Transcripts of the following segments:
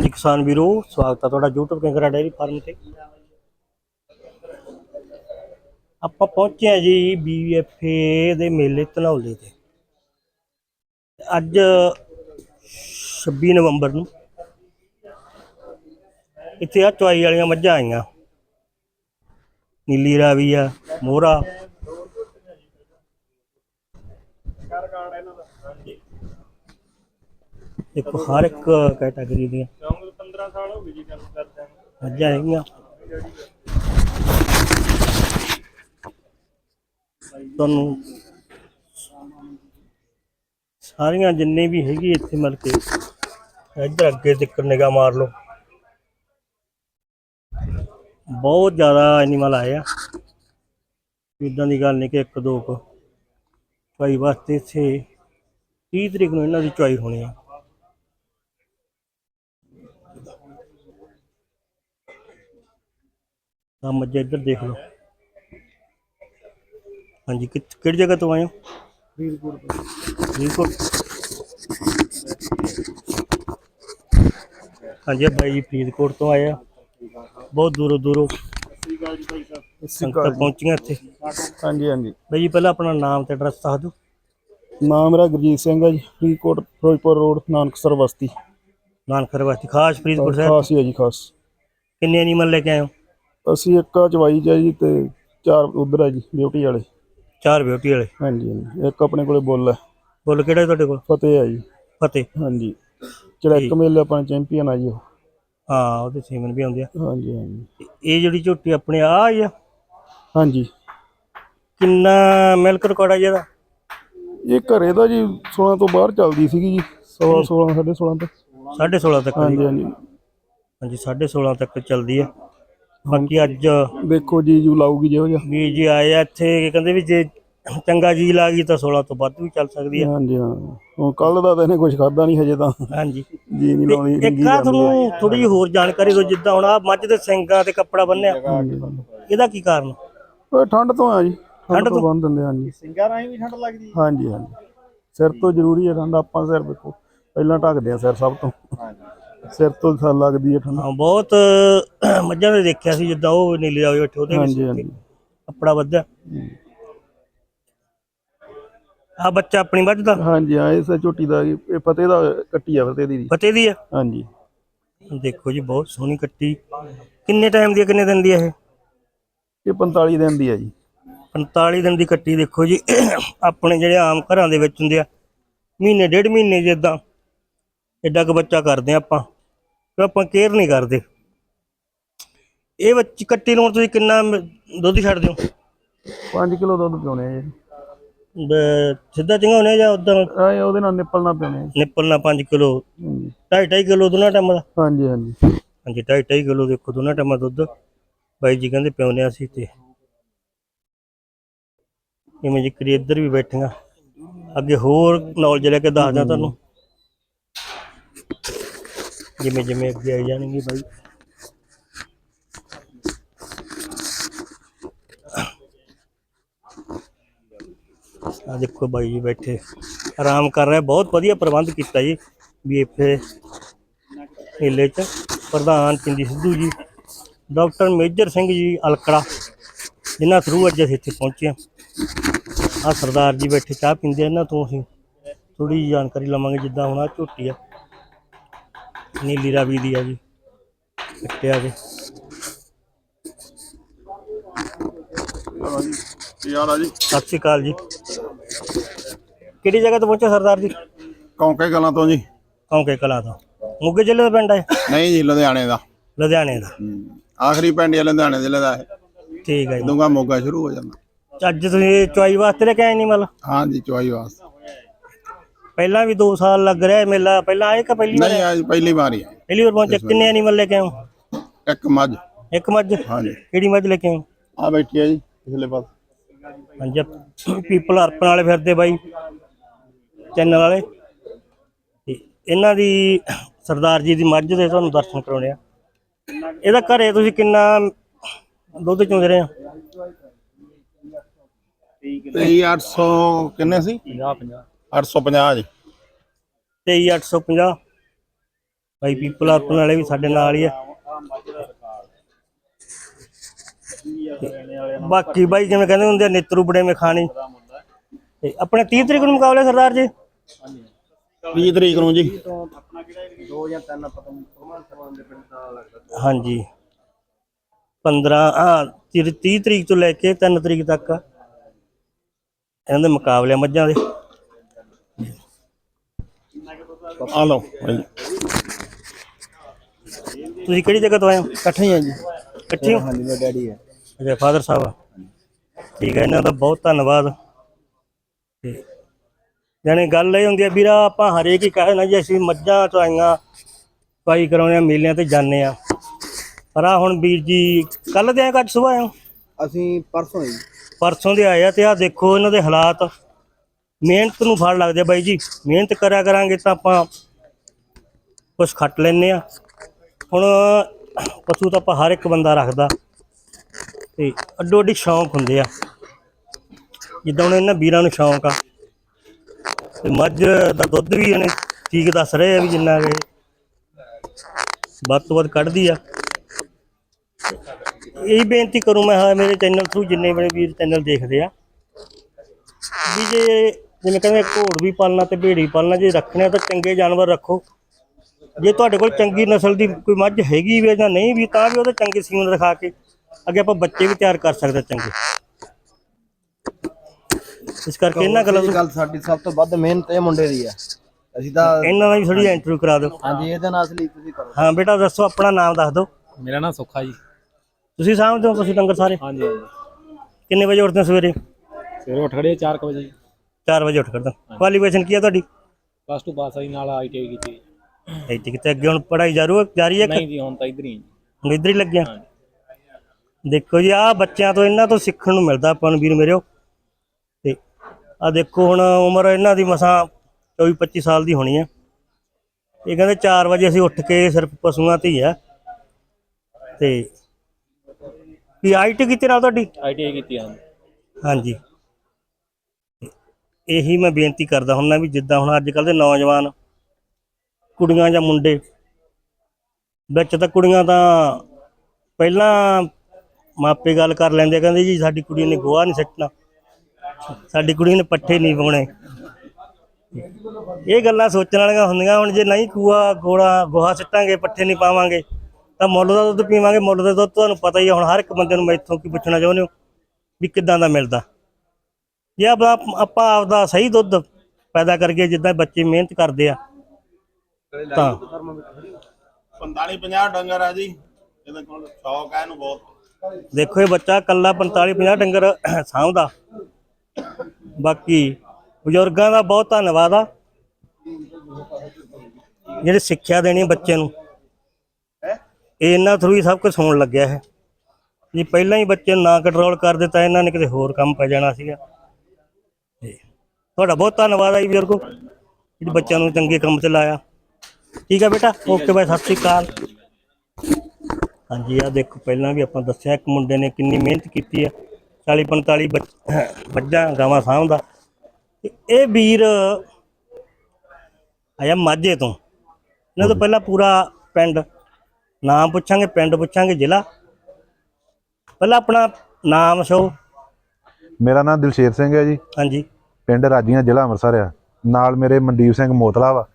ਹਾਂਜੀ ਕਿਸਾਨ ਵੀਰੋ, ਸਵਾਗਤ ਹੈ ਤੁਹਾਡਾ YouTube ਕਿੰਗਰਾ ਡੇਅਰੀ ਫਾਰਮ ਤੇ। ਆਪਾਂ ਪਹੁੰਚੇ ਹਾਂ ਜੀ BFA ਦੇ ਮੇਲੇ ਧਨੌਲੇ ਤੇ। ਅੱਜ 26 ਨਵੰਬਰ ਨੂੰ ਇੱਥੇ ਆ ਚੁਆਈ ਵਾਲੀਆਂ ਮੱਝਾਂ ਆਈਆਂ। ਨੀਲੀ ਰਾਵੀ ਆ, ਮੋਹਰਾ ਦੇਖੋ, ਹਰ ਇੱਕ ਕੈਟਾਗਰੀ ਦੀਆਂ। 15 ਸਾਲ ਹੋ ਗਏ ਜੀ ਗੱਲ ਕਰਦੇ ਮੱਝਾਂ ਹੈਗੀਆਂ। ਤੁਹਾਨੂੰ ਸਾਰੀਆਂ ਜਿੰਨੇ ਵੀ ਹੈਗੀ ਇੱਥੇ ਮਿਲ ਕੇ, ਇੱਧਰ ਅੱਗੇ ਤੱਕ ਨਿਗਾਹ ਮਾਰ ਲਓ। ਬਹੁਤ ਜ਼ਿਆਦਾ ਐਨੀਮਲ ਆਏ ਆ। ਇਦਾਂ ਦੀ ਗੱਲ ਨਹੀਂ ਕਿ ਇੱਕ, ਦੋ ਕੁ। ਚੁਆਈ ਵਾਸਤੇ ਇੱਥੇ 30 ਤਰੀਕ ਨੂੰ ਇਹਨਾਂ ਦੀ ਚੁਆਈ ਹੋਣੀ ਆ। ਆ ਮੱਝਾਂ ਇੱਧਰ ਦੇਖ ਲਓ। ਹਾਂਜੀ ਕਿ- ਕਿਹੜੀ ਜਗ੍ਹਾ ਤੋਂ ਆਏ ਹੋ? ਫਰੀਦਕੋਟ ਫਰੀਦਕੋਟ ਹਾਂਜੀ ਇਹ ਬਾਈ ਜੀ ਫਰੀਦਕੋਟ ਤੋਂ ਆਏ ਆ। ਬਹੁਤ ਦੂਰੋਂ ਦੂਰੋਂ ਸੰਗਤਾਂ ਪਹੁੰਚੀਆਂ ਇੱਥੇ। ਹਾਂਜੀ ਹਾਂਜੀ। ਬਾਈ ਜੀ ਪਹਿਲਾਂ ਆਪਣਾ ਨਾਮ ਤੇ ਐਡਰੈਸ ਦੱਸ ਦਿਓ। ਨਾਮ ਮੇਰਾ ਗੁਰਜੀਤ ਸਿੰਘ ਹੈ ਜੀ ਫਰੀਦਕੋਟ ਫਿਰੋਜ਼ਪੁਰ ਰੋਡ ਨਾਨਕਸਰ ਬਸਤੀ। ਨਾਨਕਸਰ ਵਾਸਤੇ ਖਾਸ ਫਰੀਦਕੋਟ ਸਾਹਿਬ? ਖਾਸ ਹੀ ਹੈ ਜੀ ਖਾਸ। ਕਿੰਨੇ ਐਨੀਮਲ ਲੈ ਕੇ ਆਏ ਹੋ? ਅਸੀਂ ਇੱਕ ਆ ਚਵਾਈ 'ਚ ਜੀ ਤੇ ਚਾਰ ਉਧਰ ਹੈ ਜੀ ਬਿਊਟੀ ਵਾਲੇ। ਚਾਰ ਬਿਊਟੀ ਵਾਲੇ। ਹਾਂਜੀ ਹਾਂਜੀ। ਇੱਕ ਆਪਣੇ ਕੋਲੇ ਬੁੱਲ ਹੈ ਬੋਲ ਕਿਹੜਾ ਤੁਹਾਡੇ ਕੋਲ? ਫਤਿਹ ਹੈ ਜੀ। ਫਤਿਹ। ਹਾਂਜੀ। ਜਿਹੜਾ ਇੱਕ ਮੇਲੇ ਆਪਣਾ ਚੈਂਪੀਅਨ ਆ ਜੀ ਉਹ। ਹਾਂ ਉਹਦੇ ਸੀਮਨ ਵੀ ਆਉਂਦੇ ਆ। ਹਾਂਜੀ ਹਾਂਜੀ। ਇਹ ਜਿਹੜੀ ਝੋਟੀ ਆਪਣੇ ਆ ਆਈ ਆ? ਹਾਂਜੀ। ਕਿੰਨਾ ਮਿਲਕ ਰਿਕਾਰਡ ਆ ਜੀ ਇਹਦਾ? ਇਹ ਘਰੇ ਦਾ ਜੀ 16 ਤੋਂ ਬਾਹਰ ਚੱਲਦੀ ਸੀਗੀ ਜੀ। 16 16 16.5 ਤੱਕ। 16.5 ਤੱਕ ਹਾਂਜੀ ਹਾਂਜੀ। ਹਾਂਜੀ 16.5 ਤੱਕ ਚੱਲਦੀ ਆ। ਬਾਕੀ ਅੱਜ ਦੇਖੋ ਜੀ ਜੂ ਲਾਊਗੀ ਜਿਹੋ ਜਿਹਾ। ਵੀ ਜੀ ਆਏ ਆ ਇੱਥੇ ਕਿ ਕਹਿੰਦੇ ਵੀ ਜੇ ਚੰਗਾ ਜੀ ਲਾ ਗਈ ਤਾਂ 16 ਤੋਂ ਵੱਧ ਵੀ ਚੱਲ ਸਕਦੀ ਆ। ਹਾਂਜੀ ਹਾਂ। ਹੁਣ ਕੱਲ ਦਾ ਤਾਂ ਇਹਨੇ ਕੁਝ ਖਾਦਾ ਨਹੀਂ ਹਜੇ ਤਾਂ। ਹਾਂਜੀ। ਜੀ ਨਹੀਂ ਲਾਉਣੀ ਇੱਕ ਆ। ਤੁਹਾਨੂੰ ਥੋੜੀ ਜਿਹੀ ਹੋਰ ਜਾਣਕਾਰੀ ਦਿਓ ਜਿੱਦਾਂ ਹੁਣ ਆ ਮੱਝ ਦੇ ਸਿੰਗਾਂ ਤੇ ਕੱਪੜਾ ਬੰਨਿਆ। ਹਾਂਜੀ। ਇਹਦਾ ਕੀ ਕਾਰਨ? ਓਏ ਠੰਡ ਤੋਂ ਆ ਜੀ। ਠੰਡ ਤੋਂ ਬੰਦ ਦਿੰਦੇ ਹਾਂ ਜੀ ਸਿੰਘਾਂ ਰਾਹੀਂ ਵੀ ਠੰਡ ਲੱਗਦੀ ਹਾਂਜੀ ਹਾਂਜੀ। ਸਿਰ ਤੋਂ ਜ਼ਰੂਰੀ ਹੈ ਠੰਡ ਆਪਾਂ ਸਿਰ ਵੇਖੋ। ਪਹਿਲਾਂ ਢੱਕਦੇ ਆ ਸਿਰ ਸਭ ਤੋਂ। ਸਿਰ ਤੋਂ ਥਾ ਲੱਗਦੀ ਹੈ ਠੰਡ। ਹਾਂ ਬਹੁਤ ਮੱਝਾਂ ਦੇ ਦੇਖਿਆ ਸੀ ਜਿੱਦਾਂ ਉਹ ਨੀਲੇ ਰਾਵੇ ਬੈਠੇ ਉਹਦੇ ਹਾਂਜੀ ਕੱਪੜਾ ਵੱਧਿਆ। ਆ ਬੱਚਾ ਆਪਣੀ ਦਾ? ਹਾਂਜੀ ਆ ਇਸ ਝੋਟੀ ਦਾ ਇਹ ਫਤਿਹ ਦਾ ਕੱਟੀ ਆ ਫਤਿਹ ਦੀ ਫਤਿਹ ਦੀ ਆ? ਹਾਂਜੀ। ਦੇਖੋ ਜੀ ਬਹੁਤ ਸੋਹਣੀ ਕੱਟੀ। ਕਿੰਨੇ ਟਾਈਮ ਦੀ ਕਿੰਨੇ ਦਿਨ ਦੀ ਆ ਇਹ? ਇਹ 45 ਦਿਨ ਦੀ ਆ ਜੀ। 45 ਦਿਨ ਦੀ ਕੱਟੀ ਦੇਖੋ ਜੀ। ਆਪਣੇ ਜਿਹੜੇ ਆਮ ਘਰਾਂ ਦੇ ਵਿੱਚ ਹੁੰਦੇ ਆ ਮਹੀਨੇ ਡੇਢ ਮਹੀਨੇ ਜਿੱਦਾਂ ਐਡਾ ਕੁ ਬੱਚਾ ਕਰਦੇ ਆਪਾਂ ਤੇ ਆਪਾਂ ਕੇਅਰ ਨਹੀਂ ਕਰਦੇ। ਇਹ ਬੱਚੀ ਕੱਟੀ ਨੂੰ ਹੁਣ ਤੁਸੀਂ ਕਿੰਨਾ ਮ- ਦੁੱਧ ਛੱਡਦੇ ਹੋ 5 ਕਿਲੋ ਦੁੱਧ ਪਿਉਣੇ ਆ ਜੀ। ਬ- ਸਿੱਧਾ ਚੰਗਾਉਣੇ ਜਾਂ ਉਦਾਂ ਆ ਇਹ ਉਹਦੇ ਨਾਲ ਨਿਪਲ ਨਾ ਪਿਉਣੇ ਆ ਜੀ। ਨਿੱਪਲ ਨਾਲ 5 ਕਿਲੋ। ਹਾਂਜੀ। 2.5 ਕਿਲੋ ਦੋਨਾਂ ਟਾਈਮਾਂ ਦਾ? ਹਾਂਜੀ ਹਾਂਜੀ। ਹਾਂਜੀ 2.5 ਕਿਲੋ ਦੇਖੋ ਦੋਨਾਂ ਟਾਈਮਾਂ ਦੁੱਧ। ਬਾਈ ਜੀ ਕਹਿੰਦੇ ਪਿਉਨੇ ਅਸੀਂ ਤੇ। ਇਵੇਂ ਜਿਕਰੀ ਇੱਧਰ ਵੀ ਬੈਠੀਆਂ। ਅੱਗੇ ਹੋਰ ਨੌਲੇਜ ਲੈ ਕੇ ਦੱਸਦਾ ਤੁਹਾਨੂੰ। ਜਿਵੇਂ ਜਿਵੇਂ ਅੱਗੇ ਆਈ ਜਾਣਗੇ ਬਾਈ। ਆ ਦੇਖੋ ਬਾਈ ਜੀ ਬੈਠੇ। ਆਰਾਮ ਕਰ ਰਹੇ, ਬਹੁਤ ਵਧੀਆ ਪ੍ਰਬੰਧ ਕੀਤਾ ਜੀ ਵੀ ਇੱਥੇ ਮੇਲੇ 'ਚ। ਪ੍ਰਧਾਨ ਪਿੰਡੀ ਸਿੱਧੂ ਜੀ, ਡਾਕਟਰ ਮੇਜਰ ਸਿੰਘ ਜੀ ਅਲਕੜਾ, ਜਿਨ੍ਹਾਂ ਥਰੂ ਅੱਜ ਅਸੀਂ ਇੱਥੇ ਪਹੁੰਚੇ ਹਾਂ। ਆ ਸਰਦਾਰ ਜੀ ਬੈਠੇ, ਚਾਹ ਪੀਂਦੇ ਇਹਨਾਂ ਤੋਂ ਅਸੀਂ ਥੋੜੀ ਜਿਹੀ ਜਾਣਕਾਰੀ ਲਵਾਂਗੇ, ਜਿੱਦਾਂ ਹੁਣ ਆ ਝੋਟੀ ਆ। ਨੀਲੀ ਰਾਵੀ ਦੀ ਆ ਜੀ। ਹਾਲ ਆ ਜੀ? ਸਤਿ ਸ਼੍ਰੀ ਅਕਾਲ ਜੀ। ਕਿਹੜੀ ਜਗ੍ਹਾ ਤੋਂ ਪਹੁੰਚੇ ਸਰਦਾਰ ਜੀ? ਕੌਂਕੇ ਗੱਲਾਂ ਤੋਂ ਜੀ। ਕੌਂਕੇ ਕਲਾਂ ਤੋਂ। ਮੋਗੇ ਜ਼ਿਲ੍ਹੇ ਦਾ ਪਿੰਡ ਹੈ ਨਹੀਂ ਜੀ ਲੁਧਿਆਣੇ ਦਾ। ਲੁਧਿਆਣੇ ਦਾ। ਆਖਰੀ ਪਿੰਡ ਹੀ ਲੁਧਿਆਣੇ ਜ਼ਿਲ੍ਹੇ ਦਾ ਹੈ ਠੀਕ ਹੈ ਜੀ। ਦੂੰਗਾ ਮੋਗਾ ਸ਼ੁਰੂ ਹੋ ਜਾਂਦਾ। ਅੱਜ ਤੁਸੀਂ ਚੁਆਈ ਵਾਸਤੇ ਲੈ ਕੇ ਆਏ ਨਹੀਂ ਮਤਲਬ? ਹਾਂ ਜੀ ਚੁਆਈ ਵਾਸਤੇ। ਪਹਿਲਾਂ ਵੀ 2 ਸਾਲ ਲੱਗ ਰਿਹਾ ਇਹ ਮੇਲਾ। ਪਹਿਲਾਂ ਆਏ ਕਿ ਪਹਿਲੀ ਵਾਰ? ਨਹੀਂ ਅੱਜ ਪਹਿਲੀ ਵਾਰ ਹੀ ਹੈ ਪਹਿਲੀ ਵਾਰ ਪਹੁੰਚੇ। ਕਿੰਨੇ ਐਨੀਮਲ ਲੈ ਕੇ ਆਏ ਹੋ? ਇੱਕ ਮੱਝ। ਇੱਕ ਮੱਝ? ਹਾਂ ਜੀ ਕਿਹੜੀ ਮੱਝ ਲੈ ਕੇ ਆਏ ਹੋ? ਆ ਬੈਠੀ ਆ ਜੀ ਪਿਛਲੇ ਪਾਸ। ਹਾਂਜੀ ਪੀਪਲ ਅਰਪਣ ਵਾਲੇ ਫਿਰਦੇ ਬਾਈ ਚੈਨਲ ਵਾਲੇ। ਤੇ ਇਹਨਾਂ ਦੀ ਸਰਦਾਰ ਜੀ ਦੀ ਮੱਝ ਦੇ ਤੁਹਾਨੂੰ ਦਰਸ਼ਨ ਕਰਾਉਣੇ ਆ। ਇਹਦਾ ਘਰੇ ਤੁਸੀਂ ਕਿੰਨਾ ਦੁੱਧ ਚੁੰਦੇ ਰਹੇ ਹੋ? ਤੇ 800 ਕਿੰਨੇ ਸੀ? 50 50 850 ਜੀ। 23850 ਬਾਈ ਪੀਪਲ ਅਰਪਨ ਵਾਲੇ ਵੀ ਸਾਡੇ ਨਾਲ ਹੀ ਆ। ਬਾਕੀ ਬਾਈ ਜਿਵੇਂ ਕਹਿੰਦੇ ਹੁੰਦੇ ਨਿਤਰੂ ਬੜੇ ਮੇ ਖਾਣੀ। ਤੇ ਆਪਣੇ 30 ਤਰੀਕ ਨੂੰ ਮੁਕਾਬਲੇ ਸਰਦਾਰ ਜੀ? 20 ਤਰੀਕ ਨੂੰ ਜੀ। ਹਾਂਜੀ। 15 ਆ 30 ਤਰੀਕ ਤੋਂ ਲੈ ਕੇ 3 ਤਰੀਕ ਤੱਕ ਇਹਨਾਂ ਦੇ ਮੁਕਾਬਲੇ ਮੱਝਾਂ ਦੇ। ਆ ਲਓ ਭਾਈ ਤੁਸੀਂ ਕਿਹੜੀ ਜਗ੍ਹਾ ਤੋਂ ਆਏ ਹੋ? ਇਕੱਠੇ ਹੀ ਆ ਜੀ। ਇਕੱਠੇ ਹੋ? ਹਾਂਜੀ ਮੇਰਾ ਡੈਡੀ ਹੈ ਅੱਛਾ ਫਾਦਰ ਸਾਹਿਬ ਆ। ਠੀਕ ਹੈ ਇਹਨਾਂ ਦਾ ਬਹੁਤ ਧੰਨਵਾਦ। ਤੇ ਜਾਣੀ ਗੱਲ ਇਹ ਹੁੰਦੀ ਆ ਵੀਰਾ ਆਪਾਂ ਹਰੇਕ ਹੀ ਕਹੇ ਨਾ ਜੀ ਅਸੀਂ ਮੱਝਾਂ ਚਵਾਈਆਂ ਪਾਈ ਕਰਾਉਣੇ ਆ ਮੇਲਿਆਂ ਤੇ ਜਾਂਦੇ ਆ। ਪਰ ਆ ਹੁਣ ਵੀਰ ਜੀ ਕੱਲ ਦੇ ਆਏ ਕਿ ਅੱਜ ਸਵੇਰ ਆਏ ਹੋ? ਅਸੀਂ ਪਰਸੋਂ ਜੀ। ਪਰਸੋਂ ਦੇ ਆਏ ਆ ਤੇ ਆ ਦੇਖੋ ਇਹਨਾਂ ਦੇ ਹਾਲਾਤ। ਮਿਹਨਤ ਨੂੰ ਫਲ ਲੱਗਦੇ ਆ ਬਾਈ ਜੀ। ਮਿਹਨਤ ਕਰਿਆ ਕਰਾਂਗੇ ਤਾਂ ਆਪਾਂ ਕੁਝ ਖੱਟ ਲੈਨੇ ਆ। ਹੁਣ ਪਸ਼ੂ ਤਾਂ ਆਪਾਂ ਹਰ ਇੱਕ ਬੰਦਾ ਰੱਖਦਾ। ਤੇ ਅੱਡੋ ਅੱਡੀ ਸ਼ੌਂਕ ਹੁੰਦੇ ਆ। ਜਿੱਦਾਂ ਹੁਣ ਇਹਨਾਂ ਵੀਰਾਂ ਨੂੰ ਸ਼ੌਂਕ ਆ। ਤੇ ਮੱਝ ਦਾ ਦੁੱਧ ਵੀ ਇਹਨੇ ਠੀਕ ਦੱਸ ਰਹੇ ਆ ਵੀ ਜਿੰਨਾ ਕਿ ਵੱਧ ਤੋਂ ਵੱਧ ਕੱਢਦੀ ਆ। ਇਹੀ ਬੇਨਤੀ ਕਰੂੰ ਮੈਂ ਹਾਂ ਮੇਰੇ ਚੈਨਲ ਥਰੂ ਜਿੰਨੇ ਮੇਰੇ ਵੀਰ ਚੈਨਲ ਦੇਖਦੇ ਆ। ਵੀ ਜੇ ਜਿਵੇਂ ਕਹਿੰਦੇ ਘੋੜ ਵੀ ਪਾਲਣਾ ਤੇ ਭੇੜੀ ਪਾਲਣਾ ਜੇ ਰੱਖਣੇ ਤਾਂ ਚੰਗੇ ਜਾਨਵਰ ਰੱਖੋ। ਜੇ ਤੁਹਾਡੇ ਕੋਲ ਚੰਗੀ ਨਸਲ ਦੀ ਕੋਈ ਮੱਝ ਹੈਗੀ ਵੀ ਜਾਂ ਨਹੀਂ ਵੀ ਤਾਂ ਵੀ ਉਹਦੇ ਚੰਗੇ ਸੀਮਨ ਰਖਾ ਕੇ ਅੱਗੇ ਆਪਾਂ ਬੱਚੇ ਵੀ ਤਿਆਰ ਕਰ ਸਕਦੇ ਚੰਗੇ। ਇਸ ਕਰਕੇ ਇਹਨਾਂ ਗੱਲਾਂ ਤੋਂ ਗੱਲ ਸਾਡੀ ਸਭ ਤੋਂ ਵੱਧ ਮਿਹਨਤ ਇਹ ਮੁੰਡੇ ਦੀ ਆ। ਅਸੀਂ ਤਾਂ ਇਹਨਾਂ ਨਾਲ ਵੀ ਥੋੜੀ ਇੰਟਰਵਿਊ ਕਰਾ ਦਿਓ। ਹਾਂਜੀ ਇਹਦੇ ਨਾਲ ਅਸਲੀ ਤੁਸੀਂ ਕਰੋ। ਹਾਂ ਬੇਟਾ ਦੱਸੋ ਆਪਣਾ ਨਾਮ ਦੱਸ ਦਿਓ। ਮੇਰਾ ਨਾਮ ਸੁੱਖਾ ਜੀ। ਤੁਸੀਂ ਸਾਂਭਦੇ ਹੋ ਤੁਸੀਂ ਡੰਗਰ ਸਾਰੇ। ਹਾਂਜੀ ਹਾਂਜੀ। ਕਿੰਨੇ ਵਜੇ ਉੱਠਦੇ ਹੋ ਸਵੇਰੇ? ਸਵੇਰੇ ਉੱਠ ਖੜੇ 4 ਵਜੇ। 4 ਵਜੇ ਉੱਠ ਕਰਦਾ ਕੁਆਲੀਫਿਕੇਸ਼ਨ ਕੀ ਆ ਤੁਹਾਡੀ? ਪਲੱਸ 2 ਪਾਸ ਆਈ ਨਾਲ ਆਈਟੀਆਈ ਕੀਤੀ। ਇੱਥੇ ਕਿਤੇ ਅੱਗੇ ਹੁਣ ਪੜ੍ਹਾਈ ਜਾਰੂ ਜਾਰੀ ਹੈ ਨਹੀਂ ਜੀ ਹੁਣ ਤਾਂ ਇਧਰ ਹੀ ਹਾਂ ਜੀ। ਹੁਣ ਇੱਧਰ ਹੀ ਲੱਗਿਆ। ਦੇਖੋ ਜੀ ਆ ਬੱਚਿਆਂ ਤੋਂ ਇਹਨਾਂ ਤੋਂ ਸਿੱਖਣ ਨੂੰ ਮਿਲਦਾ ਆਪਾਂ ਨੂੰ ਵੀਰ ਮੇਰਿਓ ਤੇ ਆ ਦੇਖੋ ਹੁਣ ਉਮਰ ਇਹਨਾਂ ਦੀ ਮਸਾਂ 24 25 ਸਾਲ ਦੀ ਹੋਣੀ ਆ। ਇਹ ਕਹਿੰਦੇ 4 ਵਜੇ ਅਸੀਂ ਉੱਠ ਕੇ ਸਿਰਫ ਪਸ਼ੂਆਂ ਤੇ ਹੀ ਆ। ਤੇ ਵੀ ਆਈਟੀ ਕਿਤੇ ਨਾਲ ਤੁਹਾਡੀ? ਆਈਟੀਆਈ ਕੀਤੀ ਹਾਂ ਹਾਂਜੀ। ਇਹੀ ਮੈਂ ਬੇਨਤੀ ਕਰਦਾ ਹੁੰਦਾ ਵੀ ਜਿੱਦਾਂ ਹੁਣ ਅੱਜ ਕੱਲ ਦੇ ਨੌਜਵਾਨ ਕੁੜੀਆਂ ਜਾਂ ਮੁੰਡੇ, ਵਿੱਚ ਤਾਂ ਕੁੜੀਆਂ ਤਾਂ ਪਹਿਲਾਂ ਮਾਪੇ ਗੱਲ ਕਰ ਲੈਂਦੇ ਕਹਿੰਦੇ ਜੀ ਸਾਡੀ ਕੁੜੀ ਨੇ ਗੋਹਾ ਨਹੀਂ ਸੱਟਣਾ, ਸਾਡੀ ਕੁੜੀ ਨੇ ਪੱਠੇ ਨਹੀਂ ਪਾਉਣੇ ਇਹ ਗੱਲਾਂ ਸੋਚਣ ਵਾਲੀਆਂ ਹੁੰਦੀਆਂ, ਹੁਣ ਜੇ ਨਹੀਂ ਕੂਆ ਗੋੜਾ ਗੋਹਾ ਸਿੱਟਾਂਗੇ, ਪੱਠੇ ਨਹੀਂ ਪਾਵਾਂਗੇ, ਤਾਂ ਮੁੱਲ ਦਾ ਦੁੱਧ ਪੀਵਾਂਗੇ, ਮੁੱਲ ਦਾ ਦੁੱਧ ਤੁਹਾਨੂੰ ਪਤਾ ਹੀ ਆ, ਹੁਣ ਹਰ ਇੱਕ ਬੰਦੇ ਨੂੰ ਮੈਥੋਂ ਕੀ ਪੁੱਛਣਾ ਚਾਹੁੰਦੇ ਹੋ ਵੀ ਕਿੱਦਾਂ ਦਾ ਮਿਲਦਾ। ਜੇ ਆਪਾਂ ਆਪਾਂ ਆਪਦਾ ਸਹੀ ਦੁੱਧ ਪੈਦਾ ਕਰਕੇ ਜਿੱਦਾਂ ਬੱਚੇ ਮਿਹਨਤ ਕਰਦੇ ਆ ਤਾਂ। 45 50 ਡੰਗਰ ਆ ਜੀ ਇਹਦੇ ਕੋਲ ਸ਼ੌਕ ਹੈ ਇਹਨੂੰ ਬਹੁਤ। ਦੇਖੋ ਇਹ ਬੱਚਾ ਕੱਲਾ 45 50 ਡੰਗਰ ਸਾਂਭਦਾ। ਬਾਕੀ ਬਜ਼ੁਰਗਾਂ ਦਾ ਬਹੁਤ ਧੰਨਵਾਦ ਆ ਜਿਹੜੇ ਸਿੱਖਿਆ ਦੇਣੀ ਬੱਚੇ ਨੂੰ। ਇਹ ਇਹਨਾਂ ਥਰੂ ਹੀ ਸਭ ਕੁਝ ਹੋਣ ਲੱਗਿਆ ਹੈ। ਜੇ ਪਹਿਲਾਂ ਹੀ ਬੱਚੇ ਨੂੰ ਨਾ ਕੰਟਰੋਲ ਕਰ ਦਿੱਤਾ ਇਹਨਾਂ ਨੇ ਕਿਤੇ ਹੋਰ ਕੰਮ ਪੈ ਜਾਣਾ ਸੀਗਾ। ਤੁਹਾਡਾ ਬਹੁਤ ਧੰਨਵਾਦ ਆ ਜੀ ਬਜ਼ੁਰਗੋ ਜਿਹੜੇ ਬੱਚਿਆਂ ਨੂੰ ਚੰਗੇ ਕੰਮ ਤੇ ਲਾਇਆ। ਠੀਕ ਹੈ ਬੇਟਾ ਓਕੇ ਬਾਈ ਸਤਿ ਸ਼੍ਰੀ ਅਕਾਲ। ਹਾਂਜੀ ਆ ਦੇਖੋ ਪਹਿਲਾਂ ਵੀ ਆਪਾਂ ਦੱਸਿਆ ਇੱਕ ਮੁੰਡੇ ਨੇ ਕਿੰਨੀ ਮਿਹਨਤ ਕੀਤੀ ਆ। 40 45 ਬੱਚ- ਮੱਝਾਂ ਗਾਵਾਂ ਤੇ ਇਹ ਵੀਰ ਆਇਆ ਮਾਝੇ ਤੋਂ। ਇਹਨਾਂ ਤੋਂ ਪਹਿਲਾਂ ਪੂਰਾ ਪਿੰਡ ਨਾਮ ਪੁੱਛਾਂਗੇ ਪਿੰਡ ਪੁੱਛਾਂਗੇ ਜ਼ਿਲ੍ਹਾ। ਪਹਿਲਾਂ ਆਪਣਾ ਨਾਮ ਸ਼ੋ ਮੇਰਾ ਨਾਮ ਦਿਲਸ਼ੇਰ ਸਿੰਘ ਹੈ ਜੀ। ਹਾਂਜੀ। ਪਿੰਡ ਰਾਜੀਆਂ ਜ਼ਿਲ੍ਹਾ ਅੰਮ੍ਰਿਤਸਰ ਆ। ਨਾਲ ਮੇਰੇ ਮਨਦੀਪ ਸਿੰਘ ਮੋਤਲਾ ਵਾ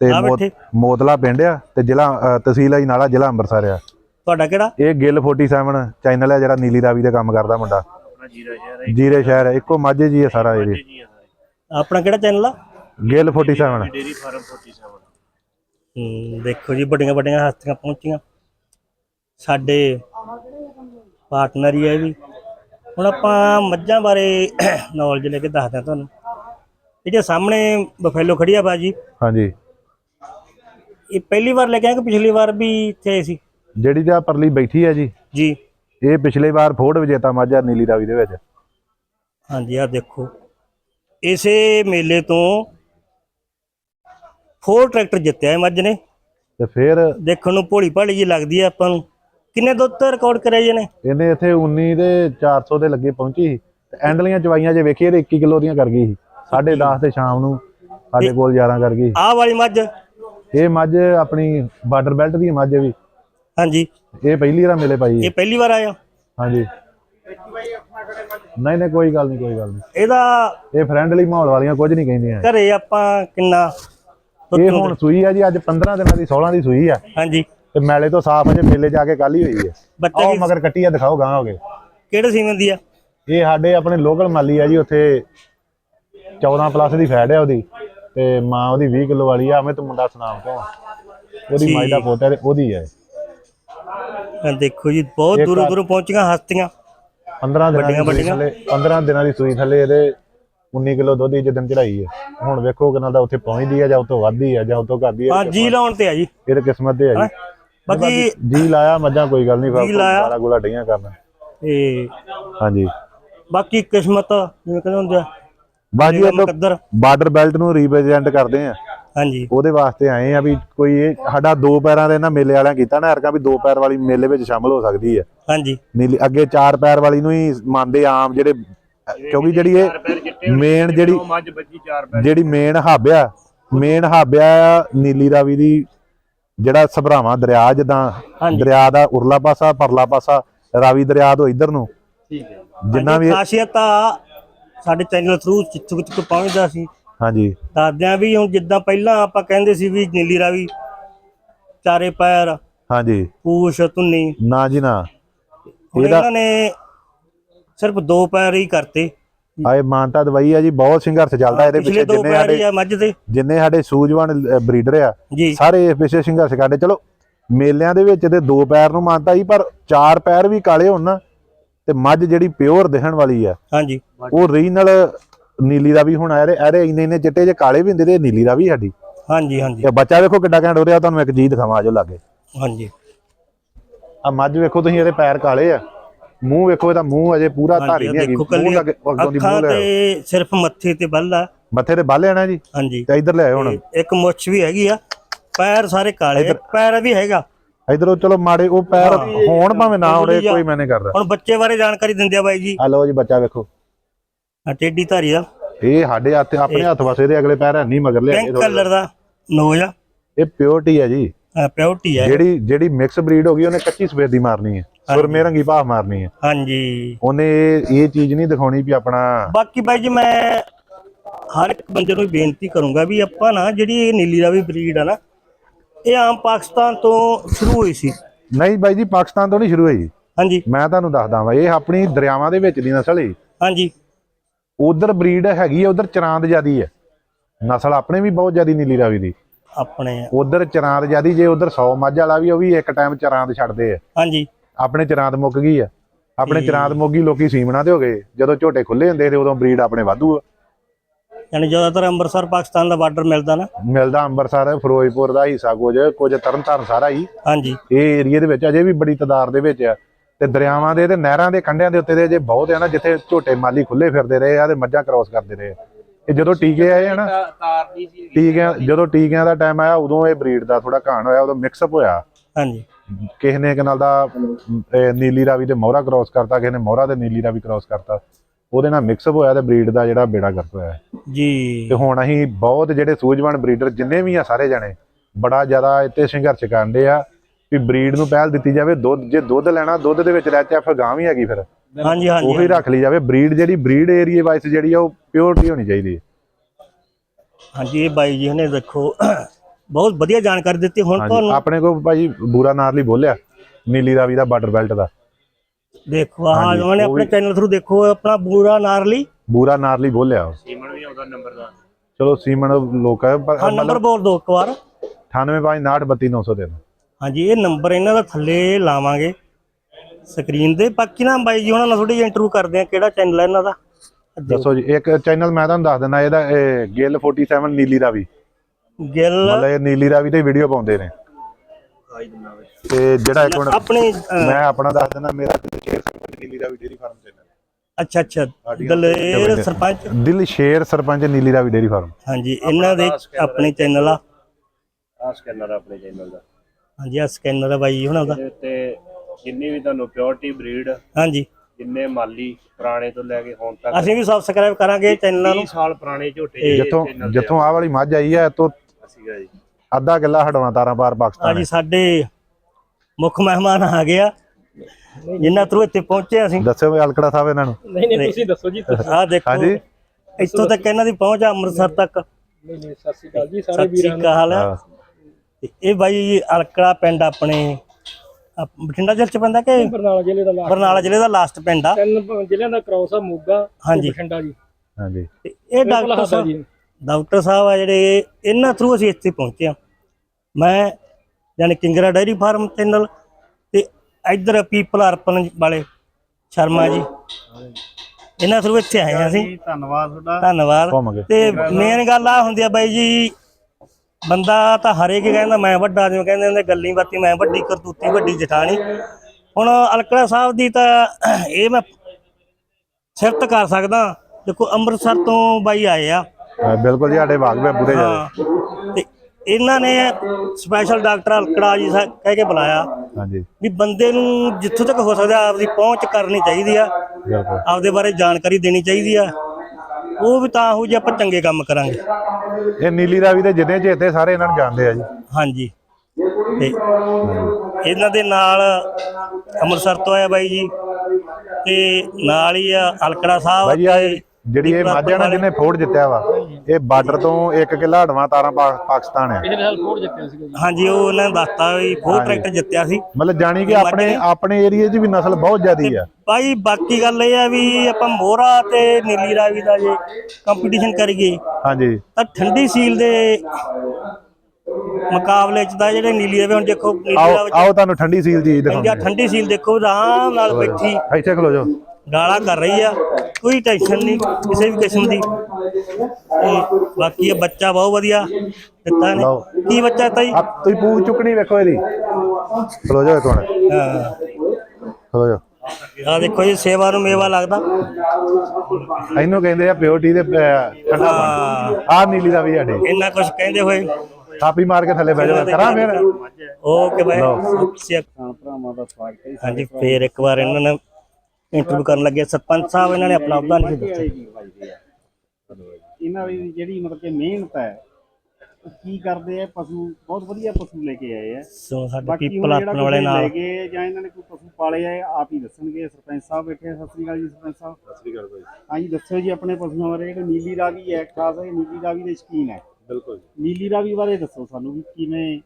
ਤੇ ਆ ਮੋ- ਬੈਠੇ। ਮੋਤਲਾ ਪਿੰਡ ਆ ਤੇ ਜ਼ਿਲ੍ਹਾ ਅ, ਤਹਿਸੀਲ ਆ ਜੀ ਨਾਲਾ ਜ਼ਿਲ੍ਹਾ ਅੰਮ੍ਰਿਤਸਰ ਆ। ਤੁਹਾਡਾ ਕਿਹੜਾ? ਇਹ ਗਿੱਲ 47 ਚੈਨਲ ਆ ਜਿਹੜਾ ਨੀਲੀ ਰਾਵੀ ਦਾ ਕੰਮ ਕਰਦਾ ਮੁੰਡਾ। ਜੀਰੇ ਸ਼ਹਿਰ ਆ, ਇੱਕੋ ਮਾਝੇ ਜੀ ਆ ਸਾਰਾ ਇਹ ਆਪਣਾ ਕਿਹੜਾ ਚੈਨਲ ਆ? ਗਿੱਲ 47 ਹੂੰ ਦੇਖੋ ਜੀ ਵੱਡੀਆਂ ਵੱਡੀਆਂ ਹਸਤੀਆਂ ਪਹੁੰਚੀਆਂ। ਸਾਡੇ ਪਾਰਟਨਰ ਹੀ ਹੈ ਇਹ ਵੀ। ਹੁਣ ਆਪਾਂ ਮੱਝਾਂ ਬਾਰੇ ਨੌਲੇਜ ਲੈ ਕੇ ਦੱਸਦਾ ਤੁਹਾਨੂੰ। ਇਹ ਜੇ ਸਾਹਮਣੇ ਬਫੈਲੋ ਖੜੀ ਆ ਬਾਜੀ। ਹਾਂਜੀ। ਇਹ ਪਹਿਲੀ ਵਾਰ ਲੈ ਕੇ ਆਏ ਕਿ ਪਿਛਲੀ ਵਾਰ ਵੀ ਇੱਥੇ ਆਏ ਸੀ? ਜਿਹੜੀ ਤੇ ਆ ਪਰਲੀ ਬੈਠੀ ਆ ਜੀ। ਜੀ। ਇਹ ਪਿਛਲੇ ਵਾਰ ਫੋਰਡ ਵਿਜੇਤਾ ਮਾਝਾ ਨੀਲੀ ਰਾਵੀ ਦੇ ਵਿੱਚ। ਹਾਂਜੀ ਆ ਦੇਖੋ। ਇਸੇ ਮੇਲੇ ਤੋਂ ਫੋਰ ਟਰੈਕਟਰ ਜਿੱਤਿਆ ਇਹ ਮੱਝ ਨੇ। ਤੇ ਫਿਰ ਦੇਖਣ ਨੂੰ ਭੋਲੀ ਭਾਲੀ ਜੀ ਲੱਗਦੀ ਆ ਆਪਾਂ ਨੂੰ। ਕਿੰਨੇ ਦੁੱਧ ਤੇ ਰਿਕਾਰਡ ਕਰਿਆ ਜੀ ਨੇ ਇਹਨੇ ਇੱਥੇ 19 ਦੇ 400 ਦੇ ਲੱਗੇ ਪਹੁੰਚੀ ਸੀ। ਤੇ ਐਂਡਲੀਆਂ ਚਵਾਈਆਂ ਜੇ ਵੇਖੀਏ ਤੇ 21 ਕਿਲੋ ਦੀਆਂ ਕਰ ਗਈ ਸੀ। 10:30 ਤੇ ਸ਼ਾਮ ਨੂੰ ਸਾਡੇ ਕੋਲ 11 ਕਰ ਗਈ। ਆਹ ਵਾਲੀ ਮੱਝ? ਇਹ ਮੱਝ ਆਪਣੀ ਬਾਰਡਰ ਬੈਲਟ ਦੀ ਮੱਝ ਹੈ ਵੀ। ਹਾਂਜੀ। ਇਹ ਪਹਿਲੀ ਵਾਰ ਮੇਲੇ ਪਾਈ ਇਹ ਪਹਿਲੀ ਵਾਰ ਆਇਆ ਹਾਂਜੀ। ਨਹੀਂ ਨਹੀਂ ਕੋਈ ਗੱਲ ਨਹੀਂ ਕੋਈ ਗੱਲ ਨਹੀਂ। ਇਹਦਾ ਇਹ ਫਰੈਂਡਲੀ ਮਾਹੌਲ ਵਾਲੀਆਂ ਕੁਝ ਨਹੀਂ ਕਹਿੰਦੀਆਂ। ਘਰੇ ਆਪਾਂ ਕਿੰਨਾ ਇਹ? ਹੁਣ ਸੂਈ ਆ ਜੀ ਅੱਜ 15 ਦਿਨਾਂ ਦੀ 16 ਦੀ ਸੂਈ ਆ। ਹਾਂਜੀ। ਤੇ ਮੈਲੇ ਤੋਂ ਸਾਫ਼ ਅਜੇ ਮੇਲੇ ਜਾ ਕੇ ਕੱਲ ਹੀ ਹੋਈ ਹੈ। ਬੱਚਾ ਆਓ ਕੀ ਮਗਰ ਕੱਟੀ ਆ ਦਿਖਾਓ ਗਾਂ ਹੋ ਕਿਹੜੇ ਸੀਮਨ ਦੀ ਆ? ਇਹ ਸਾਡੇ ਆਪਣੇ ਲੋਕਲ ਮਾਲੀ ਆ ਜੀ ਉੱਥੇ 14 ਪਲੱਸ ਦੀ ਫੈਟ ਆ ਉਹਦੀ। ਤੇ ਮਾਂ ਉਹਦੀ 20 ਕਿਲੋ ਵਾਲੀ ਆ ਅਮਿਤ ਮੁੰਡਾ ਸੁਨਾਮ ਤੋਂ ਆ। ਉਹਦੀ ਮਾਈ ਦਾ ਪੋਤਾ ਤੇ ਉਹਦੀ ਹੈ ਆਹ ਦੇਖੋ ਜੀ ਬਹੁਤ ਦੂਰੋਂ ਦੂਰੋਂ ਪਹੁੰਚੀਆਂ ਹਸਤੀਆਂ। 15 ਦਿਨਾਂ ਦੀ ਸੂਈ ਥੱਲੇ 15 ਦਿਨਾਂ ਦੀ ਸੂਈ ਥੱਲੇ ਇਹਦੇ 19 ਕਿਲੋ ਦੁੱਧ ਦੀ ਜਦੋਂ ਚੜਾਈ ਹੈ। ਹੁਣ ਵੇਖੋ ਕਿੰਨਾ ਦਾ ਉੱਥੇ ਪਹੁੰਚਦੀ ਹੈ ਜਾਂ ਉਤੋਂ ਵੱਧਦੀ ਹੈ ਜਾਂ ਉਤੋਂ ਘੱਟਦੀ ਹਾਂ ਹੈ ਜੀ ਲਾਉਣ ਤੇ ਆ ਜੀ। ਇਹਦੇ ਕਿਸਮਤ ਤੇ ਹੈ ਜੀ। ਬਾਕੀ ਜੀ ਲਾਇਆ ਮੱਝਾਂ ਕੋਈ ਗੱਲ ਨਹੀਂ ਜੀ ਲਾਇਆ। ਗਾਲਾ ਗੁਲਾ ਡਈਆਂ ਕਰਨਾ। ਤੇ ਹਾਂਜੀ। ਬਾਕੀ ਕਿਸਮਤ ਜਿਵੇਂ ਕਹਿੰਦੇ ਹੁੰਦੇ ਆ? ਬਾਜੀ ਨਿਗਮ ਮੁਕੱਦਰ। ਬਾਰਡਰ ਬੈਲਟ ਨੂੰ ਰਿਪਰੈਜ਼ੈਂਟ ਕਰਦੇ ਆ। ਹਾਂਜੀ। ਉਹਦੇ ਵਾਸਤੇ ਆਏ ਆ ਵੀ ਕੋਈ ਇਹ ਸਾਡਾ ਦੋ ਪੈਰਾਂ ਦੇ ਨਾ ਮੇਲੇ ਵਾਲਿਆਂ ਕੀਤਾ ਨਾ ਅਰਕਾ ਵੀ ਦੋ ਪੈਰ ਵਾਲੀ ਮੇਲੇ ਵਿੱਚ ਸ਼ਾਮਲ ਹੋ ਸਕਦੀ ਹੈ ਹਾਂਜੀ। ਨੀਲੀ ਅੱਗੇ ਚਾਰ ਪੈਰ ਵਾਲੀ ਨੂੰ ਹੀ ਮੰਨਦੇ ਆਮ ਜਿਹੜੇ ਕਿਉਂਕਿ ਜਿਹੜੀ ਇਹ ਮੇਨ ਜਿਹੜੀ ਮੱਝ ਬੱਜੀ ਚਾਰ ਜਿਹੜੀ ਮੇਨ ਹਾਬਿਆ ਮੇਨ ਹਾਬਿਆ ਆ ਨੀਲੀ ਰਾਵੀ ਦੀ ਜਿਹੜਾ ਸਭਰਾਵਾਂ ਦਰਿਆ ਜਿੱਦਾਂ। ਦਰਿਆ ਦਾ ਉਰਲਾ ਪਾਸਾ ਪਰਲਾ ਪਾਸਾ ਰਾਵੀ ਦਰਿਆ ਤੋਂ ਇਧਰ ਨੂੰ। ਠੀਕ ਹੈ। ਜਿੰਨਾ ਵੀ ਖਾਸੀਅਤ ਆ ਸਾਡੇ ਚੈਨਲ ਥਰੂ ਜਿੱਥੋਂ ਤੱਕ ਪਹੁੰਚਦਾ ਸੀ। ਹਾਂਜੀ। ਦੱਸਦਿਆਂ ਵੀ ਹੁਣ ਜਿੱਦਾਂ ਪਹਿਲਾਂ ਆਪਾਂ ਕਹਿੰਦੇ ਸੀ ਵੀ ਨੀਲੀ ਰਾਵੀ ਚਾਰੇ ਪੈਰ ਹਾਂਜੀ। ਪੂਛ ਧੁੰਨੀ। ਨਾ ਜੀ ਨਾ। ਇਹਦਾ- ਨੇ ਸਿਰਫ ਦੋ ਪੈਰ ਹੀ ਕਰਤੇ। ਆਏ ਮਾਨਤਾ ਦਵਾਈ ਆ ਜੀ ਬਹੁਤ ਸੰਘਰਸ਼ ਚੱਲਦਾ ਇਹਦੇ ਪਿੱਛੇ ਜਿੰਨੇ ਹੀ ਸਾਡੇ ਜਿੰਨੇ ਸਾਡੇ ਸੂਝਵਾਨ ਬਰੀਡਰ ਆ ਜੀ। ਸਾਰੇ ਇਸ ਪਿੱਛੇ ਸੰਘਰਸ਼ ਕਰਦੇ। ਚਲੋ ਮੇਲਿਆਂ ਦੇ ਵਿੱਚ ਤੇ ਦੋ ਪੈਰ ਨੂੰ ਮਾਨਤਾ ਸੀ ਪਰ ਚਾਰ ਪੈਰ ਵੀ ਕਾਲੇ ਹੋਣ ਨਾ ਤੇ ਮੱਝ ਜਿਹੜੀ ਪਿਓਰ ਦਿਖਣ ਵਾਲੀ ਆ ਹਾਂਜੀ। ਉਹ ਰੀਜਨਲ ਨੀਲੀ ਦਾ ਵੀ ਹੁਣ ਆ ਇਹਦੇ ਇੰਨੇ ਇੰਨੇ ਚਿੱਟੇ ਜੇ ਕਾਲੇ ਵੀ ਹੁੰਦੇ ਤੇ ਇਹ ਨੀਲੀ ਦਾ ਵੀ ਸਾਡੀ। ਹਾਂਜੀ ਹਾਂਜੀ। ਤੇ ਬੱਚਾ ਵੇਖੋ ਕਿੱਡਾ ਘੈਂਟ ਹੋ ਰਿਹਾ ਤੁਹਾਨੂੰ ਇੱਕ ਚੀਜ਼ ਦਿਖਾਵਾਂ ਆਜੋ ਲਾਗੇ। ਹਾਂਜੀ। ਆ ਮੱਝ ਵੇਖੋ ਤੁਸੀਂ ਇਹਦੇ ਪੈਰ ਕਾਲੇ ਆ। ਮੂੰਹ ਵੇਖੋ ਇਹਦਾ ਮੂੰਹ ਅਜੇ ਪੂਰਾ ਧਾਰੀ ਨਹੀਂ ਹੈਗੀ। ਮੂੰਹ ਲੱਗੇ ਅੱਗੋਂ ਦੀ ਮੂੰਹ ਲੈ ਤੇ ਸਿਰਫ ਮੱਥੇ ਤੇ ਬੱਲ ਆ। ਮੱਥੇ ਤੇ ਬਾਹ ਲੈਣਾ ਜੀ? ਹਾਂਜੀ। ਤੇ ਇੱਧਰ ਲੈ ਆਓ ਹੁਣ। ਇੱਕ ਮੁੱਛ ਵੀ ਹੈਗੀ ਆ। ਪੈਰ ਸਾਰੇ ਕਾਲੇ ਆ, ਪੈਰ ਵੀ ਹੈਗਾ। ਇਧਰੋਂ ਚਲੋ ਮਾੜੇ ਉਹ ਪੈਰ। ਹੋਣ ਭਾਵੇਂ ਨਾ ਆ। ਕੋਈ ਮੈਂ ਨਹੀਂ ਕਰਦਾ। ਹੁਣ ਬੱਚੇ ਬਾਰੇ ਜਾਣਕਾਰੀ ਦਿੰਦੇ ਆ ਬਾਈ ਜੀ। ਆ ਲਓ ਜੀ ਬੱਚਾ ਵੇਖੋ। ਆ ਟੇਡੀ ਧਾਰੀ ਦਾ ਇਹ ਸਾਡੇ ਹੱਥ ਆਪਣੇ ਹੱਥ ਵਸੇ ਦੇ ਅਗਲੇ ਪੈਰ ਨਹੀਂ ਮਗਰ ਲਿਆ ਪਿੰਕ ਕਲਰ ਦਾ ਨੋਜ ਆ। ਇਹ ਪਿਓਰਟੀ ਹੈ ਜੀ। ਪਿਓਰਟੀ ਹੈ। ਜਿਹੜੀ ਜਿਹੜੀ ਮਿਕਸ ਬਰੀਡ ਹੋ ਗਈ ਉਹਨੇ ਕੱਚੀ ਸਫੇਦੀ ਮਾਰਨੀ ਹੈ। ਸੁਰਮੇ ਰੰਗੀ ਭਾਫ ਮਾਰਨੀ ਹੈ। ਹਾਂਜੀ। ਉਹਨੇ ਇਹ ਇਹ ਚੀਜ਼ ਨਹੀਂ ਦਿਖਾਉਣੀ ਵੀ ਆਪਣਾ ਬਾਕੀ ਬਾਈ ਜੀ ਮੈਂ ਹਰ ਇੱਕ ਬੰਦੇ ਨੂੰ ਬੇਨਤੀ ਕਰੂੰਗਾ ਵੀ ਆਪਾਂ ਨਾ ਜਿਹੜੀ ਇਹ ਨੀਲੀ ਰਾਵੀ ਬਰੀਡ ਆ ਨਾ ਇਹ ਆਮ ਪਾਕਿਸਤਾਨ ਤੋਂ ਸ਼ੁਰੂ ਹੋਈ ਸੀ। ਨਹੀਂ ਬਾਈ ਜੀ ਪਾਕਿਸਤਾਨ ਤੋਂ ਨਹੀਂ ਸ਼ੁਰੂ ਹੋਈ। ਹਾਂਜੀ। ਮੈਂ ਤੁਹਾਨੂੰ ਦੱਸਦਾ ਵਾਂ ਇਹ ਆਪਣੀ ਦਰਿਆਵਾਂ ਦੇ ਵਿੱਚ ਦੀ ਨਸਲ ਹੈ ਹਾਂਜੀ। ਉਧਰ ਬਰੀਡ ਹੈਗੀ ਹੈ ਉਧਰ ਚਰਾਂਦ ਜਿਆਦੀ ਹੈ ਨਸਲ ਆਪਣੇ ਵੀ ਬਹੁਤ ਜਿਆਦੀ ਨੀਲੀ ਰਾਵੀ ਦੀ। ਆਪਣੇ ਉਧਰ ਚਰਾਂਦ ਜਿਆਦੀ ਜੇ ਉਧਰ 100 ਮੱਝ ਵਾਲਾ ਵੀ ਉਹ ਵੀ ਇੱਕ ਟਾਈਮ ਚਰਾਂਦ ਛੱਡਦੇ ਆ। ਹਾਂਜੀ। ਆਪਣੇ ਚਰਾਂਦ ਮੁੱਕ ਗਈ ਆ। ਆਪਣੇ। ਚਰਾਂਦ ਮੁੱਕ ਗਈ ਲੋਕੀ ਸੀਮਣਾ ਦੇ ਹੋ ਗਏ। ਜਦੋਂ ਝੋਟੇ ਖੁੱਲੇ ਹੁੰਦੇ ਤੇ ਉਦੋਂ ਬਰੀਡ ਆਪਣੇ ਵਾਧੂ ਆ। ਯਾਨੀ ਜ਼ਿਆਦਾਤਰ ਅੰਮ੍ਰਿਤਸਰ ਪਾਕਿਸਤਾਨ ਦਾ ਬਾਰਡਰ ਮਿਲਦਾ ਨਾ। ਮਿਲਦਾ ਅੰਮ੍ਰਿਤਸਰ ਫਿਰੋਜ਼ਪੁਰ ਦਾ ਹਿੱਸਾ ਕੁਝ ਕੁਝ ਤਰਨਤਾਰਨ ਸਾਰਾ ਹੀ। ਹਾਂਜੀ। ਇਹ ਏਰੀਏ ਦੇ ਵਿੱਚ ਅਜੇ ਵੀ ਬੜੀ ਤਾਦਾਦ ਦੇ ਵਿੱਚ ਆ। ਤੇ ਦਰਿਆਵਾਂ ਦੇ ਤੇ ਨਹਿਰਾਂ ਦੇ ਕੰਢਿਆਂ ਦੇ ਉੱਤੇ ਦੇ ਅਜੇ ਬਹੁਤ ਆ ਨਾ ਜਿੱਥੇ ਝੋਟੇ ਮਾਲੀ ਖੁੱਲੇ ਫਿਰਦੇ ਰਹੇ ਆ ਤੇ ਮੱਝਾਂ ਕ੍ਰਾਸ ਕਰਦੇ ਰਹੇ ਆ। ਇਹ ਜਦੋਂ ਟੀਕੇ ਆਏ ਆ ਨਾ ਤਾਰ ਨਹੀਂ ਸੀ ਟੀਕਿਆਂ ਜਦੋਂ ਟੀਕਿਆਂ ਦਾ ਟਾਈਮ ਆਇਆ ਉਦੋਂ ਇਹ ਬਰੀਡ ਦਾ ਥੋੜਾ ਘਾਣ ਹੋਇਆ ਉਦੋਂ ਮਿਕਸਅਪ ਹੋਇਆ। ਹਾਂਜੀ। ਕਿਸੇ ਨੇ ਕਨਾਲ ਦਾ ਨੀਲੀ ਰਾਵੀ ਤੇ ਮੋਹਰਾ ਕ੍ਰਾਸ ਕਰਤਾ ਕਿਸੇ ਨੇ ਮੋਹਰਾ ਤੇ ਨੀਲੀ ਰਾਵੀ ਕ੍ਰਾਸ ਕਰਤਾ ਉਹਦੇ ਨਾਲ ਮਿਕਸਅਪ ਹੋਇਆ ਤੇ ਬਰੀਡ ਦਾ ਜਿਹੜਾ ਬੇੜਾ ਗਰਕ ਹੋਇਆ। ਜੀ। ਤੇ ਹੁਣ ਅਸੀਂ ਬਹੁਤ ਜਿਹੜੇ ਸੂਝਵਾਨ ਬਰੀਡਰ ਜਿੰਨੇ ਵੀ ਆ ਸਾਰੇ ਜਣੇ ਬੜਾ ਜ਼ਿਆਦਾ ਇੱਥੇ ਸੰਘਰਸ਼ ਕਰਦੇ ਆ। ਵੀ ਬਰੀਡ ਨੂੰ ਪਹਿਲ ਦਿੱਤੀ ਜਾਵੇ ਦੁੱਧ ਜੇ ਦੁੱਧ ਲੈਣਾ ਦੁੱਧ ਦੇ ਵਿੱਚ ਰਹਿ ਫਿਰ ਗਾਂ ਵੀ ਹੈਗੀ ਫਿਰ। ਹਾਂਜੀ ਹਾਂਜੀ ਉਹੀ ਰੱਖ ਲਈ ਜਾਵੇ। ਬਰੀਡ ਜਿਹੜੀ ਬਰੀਡ ਏਰੀਏ ਵਾਈਸ ਜਿਹੜੀ ਆ ਉਹ ਪਿਓਰਟੀ ਹੋਣੀ ਚਾਹੀਦੀ ਹੈ। ਹਾਂਜੀ ਇਹ ਬਾਈ ਜੀ ਨੇ ਦੇਖੋ ਬਹੁਤ ਵਧੀਆ ਜਾਣਕਾਰੀ ਦਿੱਤੀ। ਹੁਣ ਤੁਹਾਨੂੰ ਆਪਣੇ ਕੋਲ ਭਾਜੀ ਬੂਰਾ ਨਾਰਲੀ ਬੋਲਿਆ ਨੀਲੀ ਰਾਵੀ ਦਾ ਬਾਰਡਰ ਬੈਲਟ ਦਾ। ਦੇਖੋ ਆਹ ਉਹਨੇ ਉਹ ਆਪਣੇ ਚੈਨਲ ਥਰੂ ਦੇਖੋ ਆਪਣਾ ਬੂਰਾ ਨਾਰਲੀ ਬੂਰਾ ਨਾਰਲੀ ਬੋਲਿਆ। ਸੀਮਨ ਵੀ ਆਉਂਦਾ ਨੰਬਰ ਦਾ। ਚਲੋ ਸੀਮਨ ਲੋਕ ਹੈ ਪਰ ਨੰਬਰ ਬੋਲ ਦਿਓ ਇੱਕ ਵਾਰ। 9859932903 ਹਾਂਜੀ ਇਹ ਨੰਬਰ ਇਹਨਾਂ ਦਾ ਥੱਲੇ ਲਾਵਾਂਗੇ ਸਕਰੀਨ ਦੇ ਬਾਕੀ ਨਾ ਬਾਈ ਜੀ ਉਹਨਾਂ ਨਾਲ ਥੋੜੀ ਜਿਹੀ ਇੰਟਰਵਿਊ ਕਰਦੇ ਆ ਕਿਹੜਾ ਚੈਨਲ ਹੈ ਇਹਨਾਂ ਦਾ? ਦੱਸੋ ਜੀ ਇੱਕ ਚੈਨਲ ਮੈਂ ਤੁਹਾਨੂੰ ਦੱਸ ਦਿੰਦਾ ਇਹਦਾ ਇਹ ਗਿੱਲ 47 ਨੀਲੀ ਰਾਵੀ। ਗਿੱਲ ਮਤਲਬ ਇਹ ਨੀਲੀ ਰਾਵੀ ਤੇ ਵੀਡੀਓ ਪਾਉਂਦੇ ਨੇ। ਤੇ ਜਿਹੜਾ ਇੱਕ ਆਪਣੇ ਮੈਂ ਆਪਣਾ ਦੱਸ ਦਿੰਦਾ ਮੇਰਾ Dilsher Sarpanch Nili Ravi dairy farm channel ਅੱਛਾ ਅੱਛਾ। Daler sarpanch? Dilsher Sarpanch Nili Ravi dairy farm. ਹਾਂਜੀ ਇਹਨਾਂ ਦੇ ਆਪਣੇ ਚੈਨਲ ਆ। ਆ। ਸਕੈਨਰ ਆਪਣੇ ਚੈਨਲ ਦਾ। ਹਾਂਜੀ ਆ ਸਕੈਨਰ ਆ ਬਾਈ ਉਹਨਾਂ ਦਾ ਇਹਦੇ ਉੱਤੇ ਜਿੰਨੀ ਵੀ ਤੁਹਾਨੂੰ ਪਿਓਰਟੀ ਬਰੀਡ ਹਾਂਜੀ। ਜਿੰਨੇ ਮਾਲੀ ਪੁਰਾਣੇ ਤੋਂ ਲੈ ਕੇ ਹੁਣ ਤੱਕ ਅਸੀਂ ਵੀ ਸਬਸਕ੍ਰਾਈਬ ਕਰਾਂਗੇ ਚੈਨਲਾਂ ਨੂੰ। 30 ਸਾਲ ਪੁਰਾਣੇ ਝੋਟੇ ਜਿੱਥੋਂ ਜਿੱਥੋਂ ਆਹ ਵਾਲੀ ਮੱਝ ਆਈ ਹੈ ਤੋਂ ਸੀਗਾ ਜੀ। ਅੱਧਾ ਕਿੱਲਾ ਹਟਵਾ ਤਾਰਾਂ ਪਾਰ ਪਾਕਿਸਤਾਨ ਅੱਜ ਸਾਡੇ ਮੁੱਖ ਮਹਿਮਾਨ ਆ ਗਿਆ ਜਿੰਨਾ ਥਰੂ ਇੱਥੇ ਪਹੁੰਚੇ ਅਸੀਂ ਦੱਸਿਓ ਵੀ ਅਲਕੜਾ ਸਾਹਿਬ ਇਹਨਾਂ ਨੂੰ। ਨਹੀਂ ਨਹੀਂ ਤੁਸੀਂ ਦੱਸੋ ਜੀ ਆਹ ਦੇਖੋ ਹਾਂਜੀ। ਇੱਥੋਂ ਤੱਕ ਇਹਨਾਂ ਦੀ ਪਹੁੰਚ ਆ ਅੰਮ੍ਰਿਤਸਰ ਤੱਕ। ਸਤਿ ਸ਼੍ਰੀ ਅਕਾਲ ਜੀ ਸਤਿ ਸ਼੍ਰੀ ਅਕਾਲ। ਹਾਂ। ਤੇ ਇਹ ਬਾਈ ਅਲਕੜਾ ਪਿੰਡ ਆਪਣੇ ਆਹ ਬਠਿੰਡਾ ਜ਼ਿਲ੍ਹੇ ਚ ਪੈਂਦਾ ਕਿ ਬਰਨਾਲਾ ਜ਼ਿਲ੍ਹੇ ਦਾ ਲਾਸਟ ਬਰਨਾਲਾ ਜ਼ਿਲ੍ਹੇ ਦਾ ਲਾਸਟ ਪਿੰਡ ਆ? ਤਿੰਨ ਜ਼ਿਲ੍ਹਿਆਂ ਦਾ ਕ੍ਰਾਸ ਆ ਮੋਗਾ ਤੇ ਹਾਂਜੀ। ਬਠਿੰਡਾ ਜੀ। ਹਾਂਜੀ। ਤੇ ਇਹ ਡਾਕਟਰ ਸਾਹਿਬ ਜੀ। ਡਾਕਟਰ ਸਾਹਿਬ ਆ ਜਿਹੜੇ ਇਹਨਾਂ ਥਰੂ ਅਸੀਂ ਇੱਥੇ ਪਹੁੰਚੇ ਆ। ਮੈਂ ਯਾਨੀ ਕਿੰਗਰਾ ਡਾਇਰੀ ਫਾਰਮ ਚੈਨਲ ਤੇ ਇੱਧਰ ਪੀਪਲ ਅਰਪਨ ਵਾਲੇ ਸ਼ਰਮਾ ਜੀ। ਇਹਨਾਂ ਥਰੂ ਇੱਥੇ ਆਏ ਆ ਅਸੀਂ। ਧੰਨਵਾਦ ਤੁਹਾਡਾ। ਧੰਨਵਾਦ। ਘੁੰਮ ਗਏ। ਤੇ ਮੇਨ ਗੱਲ ਆ ਹੁੰਦੀ ਆ ਬਾਈ ਜੀ ਬੰਦਾ ਤਾਂ ਹਰੇਕ ਹੀ ਕਹਿੰਦਾ ਮੈਂ ਵੱਡਾ ਜਿਵੇਂ ਕਹਿੰਦੇ ਹੁੰਦੇ ਗੱਲੀ ਬਾਤੀ ਮੈਂ ਵੱਡੀ ਕਰਤੂਤੀ ਵੱਡੀ ਜਠਾਣੀ। ਹੁਣ ਅਲਕੜਾ ਸਾਹਿਬ ਦੀ ਤਾਂ ਇਹ ਮੈਂ ਸਿਫਤ ਕਰ ਸਕਦਾ। ਦੇਖੋ ਅੰਮ੍ਰਿਤਸਰ ਤੋਂ ਬਾਈ ਆਏ ਆ। ਬਿਲਕੁਲ ਜੀ ਸਾਡੇ ਬਾਗ ਬੂਰੇ ਜਾ ਹਾਂ ਤੇ ਇਹਨਾਂ ਨੇ ਸਪੈਸ਼ਲ ਡਾਕਟਰ ਅਲਕੜਾ ਜੀ ਕਹਿ ਕੇ ਬੁਲਾਇਆ ਹਾਂਜੀ। ਵੀ ਬੰਦੇ ਨੂੰ ਜਿੱਥੋਂ ਤੱਕ ਹੋ ਸਕਦਾ ਆਪਦੀ ਪਹੁੰਚ ਕਰਨੀ ਚਾਹੀਦੀ ਆ। ਆਪਦੇ ਬਾਰੇ ਜਾਣਕਾਰੀ ਦੇਣੀ ਚਾਹੀਦੀ ਆ। ਉਹ ਵੀ ਤਾਂ ਹੋ ਜੇ ਆਪਾਂ ਚੰਗੇ ਕੰਮ ਕਰਾਂਗੇ। ਇਹ ਨੀਲੀ ਰਾਵੀ ਦੇ ਜਿੰਨੇ ਚੇਤੇ ਸਾਰੇ ਇਹਨਾਂ ਨੂੰ ਜਾਣਦੇ ਆ ਜੀ। ਹਾਂਜੀ। ਤੇ ਇਹਨਾਂ ਦੇ ਨਾਲ ਅੰਮ੍ਰਿਤਸਰ ਤੋਂ ਆਇਆ ਬਾਈ ਜੀ। ਤੇ ਨਾਲ ਹੀ ਆ ਅਲਕੜਾ ਸਾਹਿਬ ਆ ਤੇ ਜਿਹੜੀ ਇਹ ਮੱਝ ਆ ਨਾ ਜਿਹਨੇ ਫੋੜ ਜਿੱਤਿਆ ਵਾ ਇਹ ਬਾਰਡਰ ਤੋਂ 1 ਕਿੱਲਾ ਹਟਵਾ ਤਾਰਾਂ ਪਾਕਿਸਤਾਨ ਆ। ਪਿਛਲੇ ਸਾਲ ਫੋੜ ਜਿੱਤਿਆ ਸੀਗਾ ਜੀ। ਹਾਂਜੀ ਉਹ ਉਹਨਾਂ ਨੇ ਦੱਸਤਾ ਵੀ ਫੋਰ ਹਾਂਜੀ। ਟਰੈਕਟਰ ਜਿੱਤਿਆ ਸੀ। ਮਤਲਬ ਜਾਣੀ ਕਿ ਆਪਣੇ ਆਪਣੇ ਏਰੀਏ 'ਚ ਵੀ ਨਸਲ ਬਹੁਤ ਜ਼ਿਆਦੀ ਆ। ਭਾਈ ਬਾਕੀ ਗੱਲ ਇਹ ਆ ਵੀ ਆਪਾਂ ਮੋਹਰਾ ਤੇ ਨੀਲੀ ਰਾਵੀ ਦਾ ਜੇ ਕੰਪੀਟੀਸ਼ਨ ਕਰੀਏ ਹਾਂਜੀ। ਤਾਂ ਠੰਡੀ ਸੀਲ ਦੇ ਮੁਕਾਬਲੇ ਚ ਤਾਂ ਜਿਹੜੇ ਨੀਲੀ ਰਾਵੀ ਹੁਣ ਦੇਖੋ ਨੀਲੀ ਆਓ ਰਾਵੀ ਆਓ ਤੁਹਾਨੂੰ ਠੰਡੀ ਸੀਲ ਇੰਡੀਆ ਦਿਖਾਉਂਦੇ ਠੰਡੀ ਸੀਲ ਦੇਖੋ ਆਰਾਮ ਨਾਲ ਬੈਠੀ। ਇੱਥੇ ਖਲੋ ਜਾਓ। ਗਾਲਾਂ ਕਰ ਰਹੀ ਆ। ਕੋਈ ਟੈਨਸ਼ਨ ਨਹੀਂ ਕਿਸੇ ਵੀ ਕਿਸਮ ਦੀ। ਤੇ ਬਾਕੀ ਇਹ ਬੱਚਾ ਬਹੁਤ ਵਧੀਆ ਦਿੱਤਾ ਨੇ। ਲਓ। ਕੀ ਬੱਚਾ ਦਿੱਤਾ ਜੀ? ਆ ਤੁਸੀਂ ਪੂਛ ਚੁੱਕਣੀ ਵੇਖੋ ਇਹਦੀ। ਖਲੋ ਜਾਓ ਇੱਕ ਮਿੰਟ। ਹਾਂ। ਖਲੋ ਜਾਓ। ਆ ਦੇਖੋ ਜੀ ਸੇਵਾ ਨੂੰ ਮੇਵਾ ਲੱਗਦਾ। ਇਹਨੂੰ ਕਹਿੰਦੇ ਆ ਪਿਓਰਟੀ ਦੇ ਅਹ, ਠੰਡਾ ਪਾਣੀ। ਆ ਨੀਲੀ ਦਾ ਵੀ ਸਾਡੇ ਇੰਨਾ ਕੁਝ ਕਹਿੰਦੇ ਹੋਏ। ਥਾਪੀ ਮਾਰ ਕੇ ਥੱਲੇ ਬਹਿ ਜਾਓ ਕਰਾਂ ਫਿਰ। ਓਕੇ ਬਾਈ ਲਓ। ਭਰਾਵਾਂ ਦਾ ਸਵਾਗਤ ਹੈ ਹਾਂਜੀ ਫੇਰ ਇੱਕ ਵਾਰ ਇਹਨਾਂ ਨੇ ਇੰਟਰਵਿਊ ਕਰਨ ਲੱਗੇ ਸਰਪੰਚ ਸਾਹਿਬ ਇਹਨਾਂ ਨੇ ਆਪਣਾ ਉਹਦਾ ਨਹੀਂ ਦੱਸਿਆ ਇਹਨਾਂ ਦੀ ਜਿਹੜੀ ਮਤਲਬ ਕਿ ਮਿਹਨਤ ਹੈ ਉਹ ਕੀ ਕਰਦੇ ਆ? ਪਸ਼ੂ ਬਹੁਤ ਵਧੀਆ ਪਸ਼ੂ ਲੈ ਕੇ ਆਏ ਆ। ਸੋ ਸਾਡੇ ਬਾਕੀ ਪੀਪਲ ਜਿਹੜਾ ਆਪਣ ਵਾਲੇ ਕੋਈ ਲੈ ਨਾਲ ਕੇ ਜਾਂ ਇਹਨਾਂ ਨੇ ਕੋਈ ਪਸ਼ੂ ਪਾਲੇ ਆ ਆਪ ਹੀ ਦੱਸਣਗੇ। ਸਰਪੰਚ ਸਾਹਿਬ ਬੈਠੇ ਆ। ਸਤਿ ਸ੍ਰੀ ਅਕਾਲ ਜੀ ਸਰਪੰਚ ਸਾਹਿਬ। ਸਤਿ ਸ੍ਰੀ ਅਕਾਲ ਭਾਈ। ਹਾਂਜੀ ਦੱਸੋ ਜੀ ਆਪਣੇ ਪਸ਼ੂਆਂ ਬਾਰੇ। ਇੱਕ ਨੀਲੀ ਰਾਵੀ ਹੈ ਖਾਸ ਇਹ ਨੀਲੀ ਰਾਵੀ ਦੇ ਸ਼ਕੀਨ ਹੈ। ਬਿਲਕੁਲ ਨੀਲੀ ਰਾਵੀ ਬਾਰੇ ਦੱਸੋ ਸਾਨੂੰ ਵੀ ਕਿਵੇਂ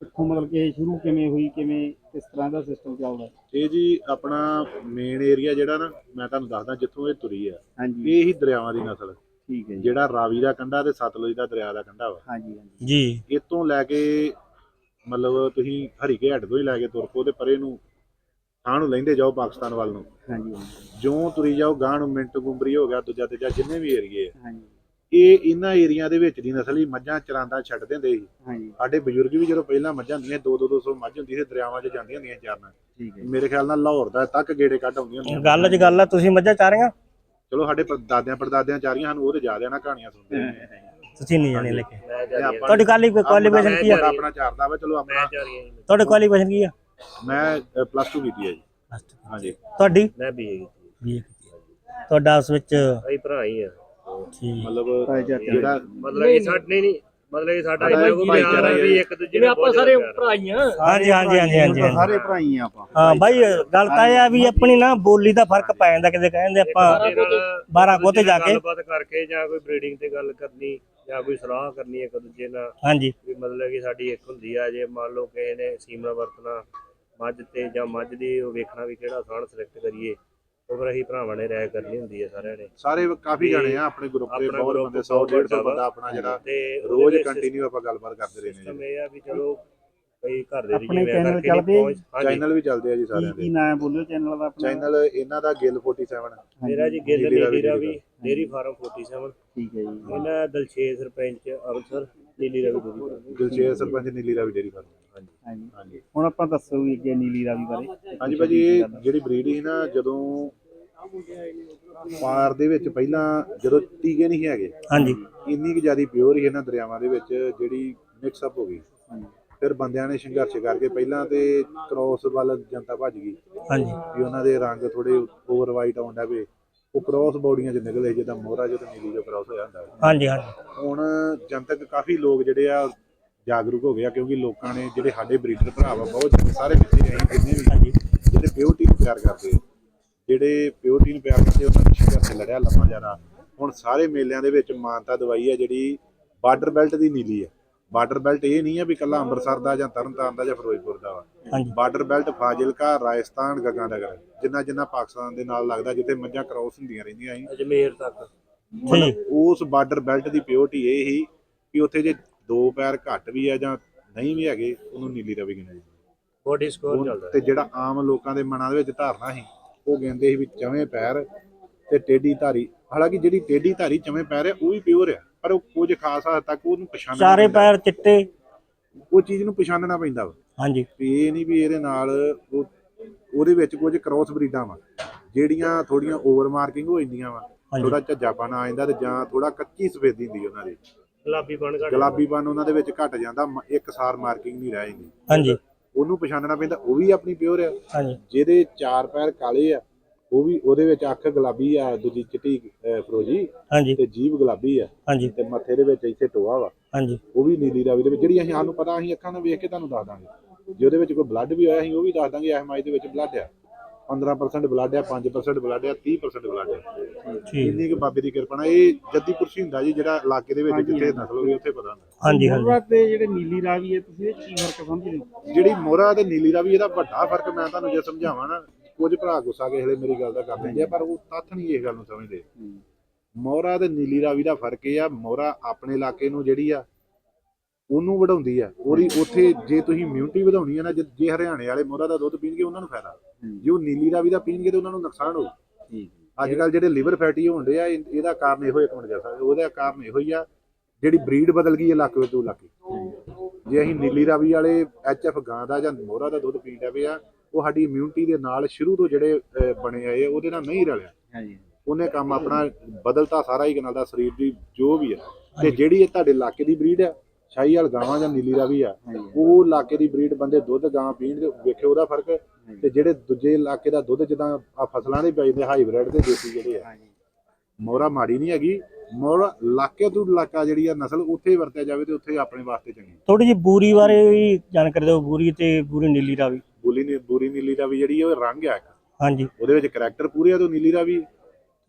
ਕਿੱਥੋਂ ਮਤਲਬ ਕਿ ਇਹ ਸ਼ੁਰੂ ਕਿਵੇਂ ਹੋਈ ਕਿਵੇਂ ਕਿਸ ਤਰ੍ਹਾਂ ਦਾ ਸਿਸਟਮ ਚੱਲਦਾ ਇਹ ਜੀ ਆਪਣਾ ਮੇਨ ਏਰੀਆ ਜਿਹੜਾ ਨਾ ਮੈਂ ਤੁਹਾਨੂੰ ਦੱਸਦਾ ਜਿੱਥੋਂ ਇਹ ਤੁਰੀ ਆ। ਹਾਂਜੀ। ਇਹ ਹੀ ਦਰਿਆਵਾਂ ਦੀ ਨਸਲ। ਠੀਕ ਹੈ ਜੀ। ਜਿਹੜਾ ਰਾਵੀ ਦਾ ਕੰਢਾ ਤੇ ਸਤਲੁਜ ਦਾ ਦਰਿਆ ਦਾ ਕੰਢਾ ਵਾ। ਹਾਂਜੀ ਹਾਂਜੀ। ਜੀ। ਇਤੋਂ ਲੈ ਕੇ ਮਤਲਬ ਤੁਸੀਂ ਹਰੀਕੇ ਹੱਡ ਤੋਂ ਹੀ ਲੈ ਕੇ ਤੁਰ ਪੋ ਤੇ ਪਰੇ ਨੂੰ ਥਾਂ ਨੂੰ ਲੈਂਦੇ ਜਾਓ ਪਾਕਿਸਤਾਨ ਵੱਲ ਨੂੰ। ਹਾਂਜੀ ਜਿਉਂ ਤੁਰੀ ਜਾਓ ਗਾਂ ਨੂੰ ਮਿੰਟ ਗੁੰਬਰੀ ਹੋ ਗਿਆ ਦੂਜਾ ਤੀਜਾ ਜਿੰਨੇ ਵੀ ਏਰੀਏ ਆ। ਹਾਂਜੀ। ਇਹ ਇਹਨਾਂ ਏਰੀਆ ਦੇ ਵਿੱਚ ਦੀ ਨਸਲ ਹੀ ਮੱਝਾਂ ਚਰਾਂਦਾ ਛੱਡ ਦਿੰਦੇ ਸੀ। ਹਾਂਜੀ। ਸਾਡੇ ਬਜ਼ੁਰਗ ਵੀ ਜਦੋਂ ਪਹਿਲਾਂ ਮੱਝਾਂ ਹੁੰਦੀਆਂ 2 2 200 ਮੱਝ ਹੁੰਦੀ ਸੀ ਦਰਿਆਵਾਂ 'ਚ ਜਾਂਦੀਆਂ ਹੁੰਦੀਆਂ ਚਰਨਾਂ। ਠੀਕ ਹੈ। ਮੇਰੇ ਖਿਆਲ ਨਾਲ ਲਾਹੌਰ ਦਾ ਤੱਕ ਗੇੜੇ ਕੱਢ ਆਉਂਦੀਆਂ ਹੁੰਦੀਆਂ। ਗੱਲ 'ਚ ਗੱਲ ਆ ਤੁਸੀਂ ਮੱਝਾਂ ਚਾਰੀਆਂ ਚਲੋ ਸਾਡੇ ਦਾਦਿਆਂ ਪੜਦਾਦਿਆਂ ਚਾਰੀਆਂ ਸਾਨੂੰ ਉਹਦੇ ਜ਼ਿਆਦਾ ਨਾ ਕਹਾਣੀਆਂ ਸੁਣਦੇ ਨੇ। ਤੁਸੀਂ ਨਹੀਂ ਜਾਣੇ ਲੈ ਕੇ ਤੁਹਾਡੀ ਕੁਆਲੀ ਕੁਆਲੀਫਿਕੇਸ਼ਨ ਕੀ ਆ? ਆਪਣਾ ਚਾਰਦਾ ਵਾ ਚਲੋ ਆਪਣਾ ਤੁਹਾਡੀ ਕੁਆਲੀਫਿਕੇਸ਼ਨ ਕੀ ਆ? ਮੈਂ ਪਲੱਸ 2 ਕੀਤੀ ਹੈ ਜੀ। ਹਾਂਜੀ। ਤੁਹਾਡੀ? ਮੈਂ ਵੀ ਹੈਗੀ ਵੀ ਤੁਹਾਡਾ ਉਸ ਵਿੱਚ ਅਸੀਂ ਭਰਾ ਹੀ ਆ। ਠੀਕ। ਮਤਲਬ ਜਿਹੜਾ ਮਤਲਬ ਕਿ ਸਾਡੇ ਨਹੀਂ ਨਹੀਂ ਮਤਲਬ ਕਿ ਸਾਡਾ ਇੰਨਾ ਕੋਈ ਭਾਈਚਾਰਾ ਪਿਆਰ ਆ ਵੀ ਇੱਕ ਦੂਜੇ ਜਿਵੇਂ ਆਪਾਂ ਸਾਰੇ ਜ਼ਿਆਦਾ ਪਿਆਰ। ਆ। ਭਰਾ ਹੀ ਆ ਹਾਂਜੀ ਹਾਂਜੀ ਹਾਂਜੀ ਹਾਂਜੀ। ਸਾਰੇ ਭਰਾ ਹੀ ਆ ਆਪਾਂ। ਹਾਂ ਬਾਈ ਗੱਲ ਤਾਂ ਇਹ ਆ ਵੀ ਆਪਣੀ ਨਾ ਬੋਲੀ ਦਾ ਫ਼ਰਕ ਪੈ ਜਾਂਦਾ ਕਿਤੇ ਕਹਿੰਦੇ ਆਪਾਂ ਦੂਜੇ ਨਾਲ 12 ਕੋਤੇ ਜਾ ਕੇ। ਗੱਲਬਾਤ ਕਰਕੇ ਜਾਂ ਕੋਈ ਬਰੀਡਿੰਗ ਤੇ ਗੱਲ ਕਰਨੀ ਜਾਂ ਕੋਈ ਸਲਾਹ ਕਰਨੀ ਇੱਕ ਦੂਜੇ ਨਾਲ। ਹਾਂਜੀ। ਵੀ ਮਤਲਬ ਕਿ ਸਾਡੀ ਇੱਕ ਹੁੰਦੀ ਆ ਜੇ ਮੰਨ ਲਓ ਕਿਸੇ ਨੇ ਸੀਮਾ ਵਰਤਣਾ ਮੱਝ ਤੇ ਜਾਂ ਮੱਝ ਦੀ ਉਹ ਵੇਖਣਾ ਵੀ ਕਿਹੜਾ ਸਾਣ ਸਿਲੈਕਟ ਕਰੀਏ। ਉਹ ਫਿਰ ਅਸੀਂ ਭਰਾਵਾਂ ਨੇ ਰਾਇ ਕਰਨੀ ਹੁੰਦੀ ਹੈ ਸਾਰਿਆਂ ਨੇ। ਸਾਰੇ ਕਾਫੀ ਜਾਣੇ ਆ ਆਪਣੇ ਗਰੁੱਪ ਦੇ ਆਪਣਾ ਬਹੁਤ group ਬੰਦੇ 100 ਬਹੁਤ 150 ਵੱਡਾ ਵਾ। ਬੰਦਾ ਆਪਣਾ ਜਿਹੜਾ ਤੇ ਰੋਜ਼ ਕੰਟੀਨਿਊ ਆਪਾਂ ਗੱਲਬਾਤ ਕਰਦੇ ਰਹੇ ਸਿਸਟਮ ਨੇ ਇਹ ਆ ਵੀ ਚਲੋ ਕਈ ਘਰ ਦੇ ਆਪਣੇ ਜਿਵੇਂ channel ਕਰਕੇ ਚੱਲਦੇ ਨਹੀਂ ਆ ਪਹੁੰਚ ਹਾਂਜੀ। ਚੈਨਲ ਵੀ ਚੱਲਦੇ ਆ ਜੀ ਕੀ ਸਾਰਿਆਂ ਕੀ ਦੇ। ਨਾਂ ਹੈ ਬੋਲਿਓ ਚੈਨਲ ਦਾ ਆਪਣਾ? ਚੈਨਲ ਇਹਨਾਂ ਦਾ ਗਿੱਲ 47 ਮੇਰਾ ਜੀ ਗਿੱਲ ਨੀਲੀ ਨੀਲੀ ਰਾਵੀ ਡੇਰੀ ਫਾਰਮ 47 ਠੀਕ ਹੈ ਜੀ। ਇਹਨਾਂ ਦਲਸ਼ੇਰ ਸਰਪੰਚ ਅੰਮ੍ਰਿਤਸਰ ਨੀਲੀ ਰਾਵੀ ਦਿਲਸ਼ੇਰ ਸਰਪੰਚ ਨੀਲੀ ਰਾਵੀ ਡੇਰੀ ਫਾਰਮ। ਹਾਂਜੀ ਹਾਂਜੀ। ਹੁਣ ਆਪਾਂ ਦੱਸੋ ਵੀ ਅੱਗੇ ਨੀਲੀ ਰਾਵੀ ਬਾਰੇ। ਹਾਂਜੀ ਭਾਜੀ ਇਹ ਜਿਹੜੀ ਬਰੀਡ ਸੀ ਨਾ ਜਦੋਂ ਪਾਰ ਦੇ ਵਿੱਚ ਪਹਿਲਾਂ ਜਦੋਂ ਟੀਕੇ ਨਹੀਂ ਸੀ ਹੈਗੇ ਹਾਂਜੀ। ਇੰਨੀ ਕਿ ਜਿਆਦੀ ਪਿਓਰ ਹੀ ਇਹਨਾਂ ਦਰਿਆਵਾਂ ਦੇ ਵਿੱਚ ਜਿਹੜੀ ਮਿਕਸ ਅਪ ਹੋ ਗਈ। ਫਿਰ ਬੰਦਿਆਂ ਨੇ ਸੰਘਰਸ਼ ਕਰਕੇ ਪਹਿਲਾਂ ਤੇ ਕ੍ਰੋਸ ਵੱਲ ਜਨਤਾ ਭੱਜ ਗਈ। ਹਾਂਜੀ। ਵੀ ਉਹਨਾਂ ਦੇ ਰੰਗ ਥੋੜੇ ਓਵਰ ਵਾਈਟ ਆਉਂਦਾ ਵੇ ਉਹ ਕ੍ਰੋਸ ਬੋਡੀਆਂ 'ਚ ਨਿਕਲੇ ਜਿੱਦਾਂ ਮੋਹਰਾ ਜਦੋਂ ਨੀਲੀ ਜੋ ਕ੍ਰੋਸ ਹੋਇਆ ਹੁੰਦਾ। ਹਾਂਜੀ ਹਾਂਜੀ। ਹੁਣ ਜਨਤਕ ਕਾਫੀ ਲੋਕ ਜਿਹੜੇ ਆ ਜਾਗਰੂਕ ਹੋ ਗਿਆ ਕਿਉਂਕਿ ਲੋਕਾਂ ਨੇ ਜਿਹੜੇ ਸਾਡੇ ਬਰੀਡਰ ਭਰਾ ਵਾ ਬਹੁਤ ਸਾਰੇ ਜਿੱਥੇ ਅਸੀਂ ਜਿੰਨੇ ਵੀ ਹਾਂਜੀ ਜਿਹੜੇ ਪਿਓਰਟੀ ਨੂੰ ਪਿਆਰ ਕਰਦੇ ਆ, ਜਿਹੜੇ ਪਿਓਰਟੀ ਨੂੰ ਪਿਆਰ ਕਰਦੇ ਉਹਨਾਂ ਨੇ ਸ਼ਿਕਾਰ ਤੇ ਲੜਿਆ ਲੰਮਾ ਜਾਰਾ ਹੁਣ ਸਾਰੇ ਮੇਲਿਆਂ ਦੇ ਵਿੱਚ ਮਾਨਤਾ ਦਵਾਈ ਹੈ ਜਿਹੜੀ ਬਾਰਡਰ ਬੈਲਟ ਦੀ ਨੀਲੀ ਹੈ ਬਾਰਡਰ ਬੈਲਟ ਇਹ ਨਹੀਂ ਹੈ ਵੀ ਕੱਲਾ ਅੰਮ੍ਰਿਤਸਰ ਦਾ ਜਾਂ ਤਰਨਤਾਰਨ ਦਾ ਜਾਂ ਫਿਰੋਜ਼ਪੁਰ ਦਾ ਵਾ। ਹਾਂਜੀ। ਬਾਰਡਰ ਬੈਲਟ ਫਾਜ਼ਿਲਕਾ ਰਾਜਸਥਾਨ ਗੰਗਾਨਗਰ ਜਿੰਨਾ ਜਿੰਨਾ ਪਾਕਿਸਤਾਨ ਦੇ ਨਾਲ ਲੱਗਦਾ ਜਿੱਥੇ ਮੱਝਾਂ ਕ੍ਰਾਸ ਹੁੰਦੀਆਂ ਰਹਿੰਦੀਆਂ ਸੀ। ਅਜਮੇਰ ਤੱਕ। ਉਸ ਬਾਰਡਰ ਬੈਲਟ ਦੀ ਪਿਓਰਟੀ ਇਹ ਹੀ ਕਿ ਉੱਥੇ ਜੇ ਦੋ ਪੈਰ ਘੱਟ ਵੀ ਆ ਜਾਂ ਨਹੀਂ ਵੀ ਹੈਗੇ ਉਹਨੂੰ ਨੀਲੀ ਰਵੀ ਗਿਣਿਆ ਜਾਂਦਾ ਬੋਡੀ ਸਕੋਰ ਚੱਲਦਾ ਤੇ ਜਿਹੜਾ ਆਮ ਲੋਕਾਂ ਦੇ ਮਨਾਂ ਦੇ ਵਿੱਚ ਧਾਰਨਾ ਸੀ ਉਹ ਕਹਿੰਦੇ ਸੀ ਵੀ ਚਵੇਂ ਪੈਰ ਤੇ ਟੇਢੀ ਧਾਰੀ ਹਾਲਾਂਕਿ ਜਿਹੜੀ ਟੇਢੀ ਧਾਰੀ ਚਵੇਂ ਪੈਰ ਹੈ ਉਹ ਵੀ ਪਿਓਰ ਆ ਪਰ ਉਹ ਕੁਝ ਖਾਸ ਹੱਦ ਤੱਕ ਉਹਨੂੰ ਪਛਾਣਨਾ ਚਾਰੇ। ਪੈਰ ਚਿੱਟੇ। ਉਹ ਚੀਜ਼ ਨੂੰ ਪਛਾਣਨਾ ਪੈਂਦਾ ਵਾ। ਹਾਂਜੀ। ਵੀ ਇਹ ਨਹੀਂ ਵੀ ਇਹਦੇ ਨਾਲ ਉਹ ਉਹਦੇ ਵਿੱਚ ਕੁਝ ਕ੍ਰੋਸ ਬਰੀਡਾਂ ਵਾ ਜਿਹੜੀਆਂ ਥੋੜੀਆਂ ਓਵਰ ਮਾਰਕਿੰਗ ਹੋ ਜਾਂਦੀਆਂ ਵਾ। ਥੋੜਾ ਝੱਜਾਪਨ ਆ ਜਾਂਦਾ ਤੇ ਜਾਂ ਥੋੜਾ ਕੱਚੀ ਸਫੇਦੀ ਹੁੰਦੀ ਉਹਨਾਂ ਦੀ। ਗੁਲਾਬੀ ਬਣ ਘੱਟ ਗੁਲਾਬੀਪਨ ਉਹਨਾਂ ਦੇ ਵਿੱਚ ਘਟ ਜਾਂਦਾ ਮ- ਇੱਕ ਸਾਰ ਮਾਰਕਿੰਗ ਨਹੀਂ ਰਹਿ ਜਾਂਦੀ। ਹਾਂਜੀ। ਉਹਨੂੰ ਪਛਾਣਨਾ ਪੈਂਦਾ ਉਹ ਵੀ ਆਪਣੀ ਪਿਓਰ ਆ। ਹਾਂਜੀ। ਜਿਹਦੇ ਚਾਰ ਪੈਰ ਕਾਲੇ ਆ ਉਹ ਵੀ ਉਹਦੇ ਵਿੱਚ ਅੱਖ ਗੁਲਾਬੀ ਆ ਦੂਜੀ ਚਿੱਟੀ ਅਹ, ਫਰੋਜੀ ਹਾਂਜੀ। ਤੇ ਜੀਭ ਗੁਲਾਬੀ ਆ। ਹਾਂਜੀ। ਤੇ ਮੱਥੇ ਦੇ ਵਿੱਚ ਇੱਥੇ ਟੋਆ ਵਾ। ਹਾਂਜੀ। ਉਹ ਵੀ ਨੀਲੀ ਰਾਵੀ ਦੇ ਵਿੱਚ ਜਿਹੜੀ ਅਸੀਂ ਸਾਨੂੰ ਪਤਾ ਅਸੀਂ ਅੱਖਾਂ ਨਾਲ ਵੇਖ ਕੇ ਤੁਹਾਨੂੰ ਦੱਸ ਦਾਂਗੇ। ਜੇ ਉਹਦੇ ਵਿੱਚ ਕੋਈ ਬਲੱਡ ਵੀ ਹੋਇਆ ਅਸੀਂ ਉਹ ਵੀ ਦੱਸ ਦਾਂਗੇ ਮਾਈ ਦੇ ਵਿੱਚ ਬਲੱਡ ਆ। 15% ਬਲੱਡ ਆ 5% ਬਲੱਡ ਆ 30% ਬਲੱਡ ਆ। ਠੀਕ। ਇੰਨੀ ਕੁ ਬਾਬੇ ਦੀ ਕਿਰਪਾ ਨਾਲ ਇਹ ਜੱਦੀ ਪੁਰਸ਼ੀ ਹੁੰਦਾ ਜੀ ਜਿਹੜਾ ਇਲਾਕੇ ਦੇ ਵਿੱਚ ਜਿੱਥੇ ਨਸਲ ਹੋਵੇ ਉੱਥੇ ਪਤਾ ਹੁੰਦਾ। ਹਾਂਜੀ ਹਾਂਜੀ। ਮੋਹਰਾ ਤੇ ਜਿਹੜੇ ਨੀਲੀ ਰਾਵੀ ਹੈ ਤੁਸੀਂ ਇਹ ਕੀ ਫ਼ਰਕ ਸਮਝਦੇ ਹੋ? ਜਿਹੜੀ ਮੋਹਰਾ ਤੇ ਨੀਲੀ ਰਾਵੀ ਇਹਦਾ ਵੱਡਾ ਫ਼ਰਕ ਮੈਂ ਤੁਹਾਨੂੰ ਜੇ ਸਮਝਾਵਾਂ ਨਾ ਕੁਝ ਭਰਾ ਗੁੱਸਾ ਕਿਸੇ ਵੇਲੇ ਮੇਰੀ ਗੱਲ ਦਾ ਕਰ ਦਿੰਦੇ ਆ ਪਰ ਉਹ ਤੱਥ ਨਹੀਂ ਇਸ ਗੱਲ ਨੂੰ ਸਮਝਦੇ। ਮੋਹਰਾ ਤੇ ਨੀਲੀ ਰਾਵੀ ਦਾ ਫ਼ਰਕ ਇਹ ਆ ਮੋਹਰਾ ਆਪਣੇ ਇਲਾਕੇ ਨੂੰ ਜਿਹੜੀ ਆ ਉਹਨੂੰ ਵਧਾਉਂਦੀ ਆ। ਉਹਦੀ ਉੱਥੇ ਜੇ ਤੁਸੀਂ ਇਮਿਊਨਿਟੀ ਵਧਾਉਣੀ ਆ ਨਾ ਜੇ ਜੇ ਹਰਿਆਣੇ ਵਾਲੇ ਮੋਹਰਾ ਦਾ ਦੁੱਧ ਪੀਣਗੇ ਉਹਨਾਂ ਨੂੰ ਫਾਇਦਾ। ਜੇ ਉਹ ਨੀਲੀ ਰਾਵੀ ਦਾ ਪੀਣਗੇ ਤੇ ਉਹਨਾਂ ਨੂੰ ਨੁਕਸਾਨ ਹੋਊ। ਅੱਜ ਕੱਲ ਜਿਹੜੇ ਲਿਵਰ ਫੈਟੀ ਹੋਣ ਡੇ ਆ ਇਹ- ਇਹਦਾ ਕਾਰਨ ਇਹੋ ਇੱਕ ਮਿੰਟ ਜਾ ਸਕਦਾ। ਉਹਦਾ ਕਾਰਨ ਇਹੋ ਹੀ ਆ ਜਿਹੜੀ ਬਰੀਡ ਬਦਲ ਗਈ ਇਲਾਕੇ ਤੋਂ ਇਲਾਕੇ। ਜੇ ਅਸੀਂ ਨੀਲੀ ਰਾਵੀ ਵਾਲੇ ਐਚਐਫ ਗਾਂ ਦਾ ਜਾਂ ਮੋਹਰਾ ਦਾ ਦੁੱਧ ਪੀਣ ਡਏ ਆ ਉਹ ਸਾਡੀ ਇਮਿਊਨਿਟੀ ਦੇ ਨਾਲ ਸ਼ੁਰੂ ਤੋਂ ਜਿਹੜੇ ਅਹ, ਬਣੇ ਆਏ ਆ ਉਹਦੇ ਨਾਲ ਨਹੀਂ ਰਲਿਆ। ਹਾਂਜੀ। ਉਹਨੇ ਕੰਮ ਆਪਣਾ ਬਦਲਤਾ ਸਾਰਾ ਹੀ ਨਾਲ ਦਾ ਸਰੀਰ ਦੀ ਜੋ ਵੀ ਆ। ਤੇ ਜਿਹੜੀ ਇਹ ਤੁਹਾਡੇ ਇਲਾਕੇ ਦੀ ਬਰੀਡ ਆ ਸ਼ਾਹੀਵਾਲ ਗਾਵਾਂ ਜਾਂ ਨੀਲੀ ਰਾਵੀ ਆ। ਉਹ ਇਲਾਕੇ ਦੀ ਬਰੀਡ ਬੰਦੇ ਦੁੱਧ ਗਾਂ ਪੀਣ ਦੇ ਵੇਖਿਓ ਉਹਦਾ ਫ਼ਰਕ। ਤੇ ਜਿਹੜੇ ਦੂਜੇ ਇਲਾਕੇ ਦਾ ਦੁੱਧ ਜਿੱਦਾਂ ਆ ਫਸਲਾਂ ਦੇ ਪੈਂਦੇ ਹਾਈਬ੍ਰਿਡ ਦੇ ਦੇਸੀ ਜਿਹੜੇ ਆ। ਮੋਹਰਾ ਮਾੜੀ ਨਹੀਂ ਹੈਗੀ। ਮੋਹਰਾ ਇਲਾਕੇ ਤੋਂ ਇਲਾਕਾ ਜਿਹੜੀ ਆ ਨਸਲ ਉੱਥੇ ਵਰਤਿਆ ਜਾਵੇ ਤੇ ਉੱਥੇ ਆਪਣੇ ਵਾਸਤੇ ਚੰਗੀ। ਥੋੜੀ ਜਿਹੀ ਬੂਰੀ ਬਾਰੇ ਵੀ ਜਾਣਕਾਰੀ ਦਿਓ ਬੂਰੀ ਤੇ ਬੂਰੀ ਨੀਲੀ ਰਾਵੀ ਬੋਲੀ ਨੇ ਬੂਰੀ ਨੀਲੀ ਰਾਵੀ ਜਿਹੜੀ ਆ ਉਹ ਰੰਗ ਆ ਇੱਕ। ਹਾਂਜੀ। ਉਹਦੇ ਵਿੱਚ ਕਰੈਕਟਰ ਪੂਰੇ ਆ ਤੇ ਨੀਲੀ ਰਾਵੀ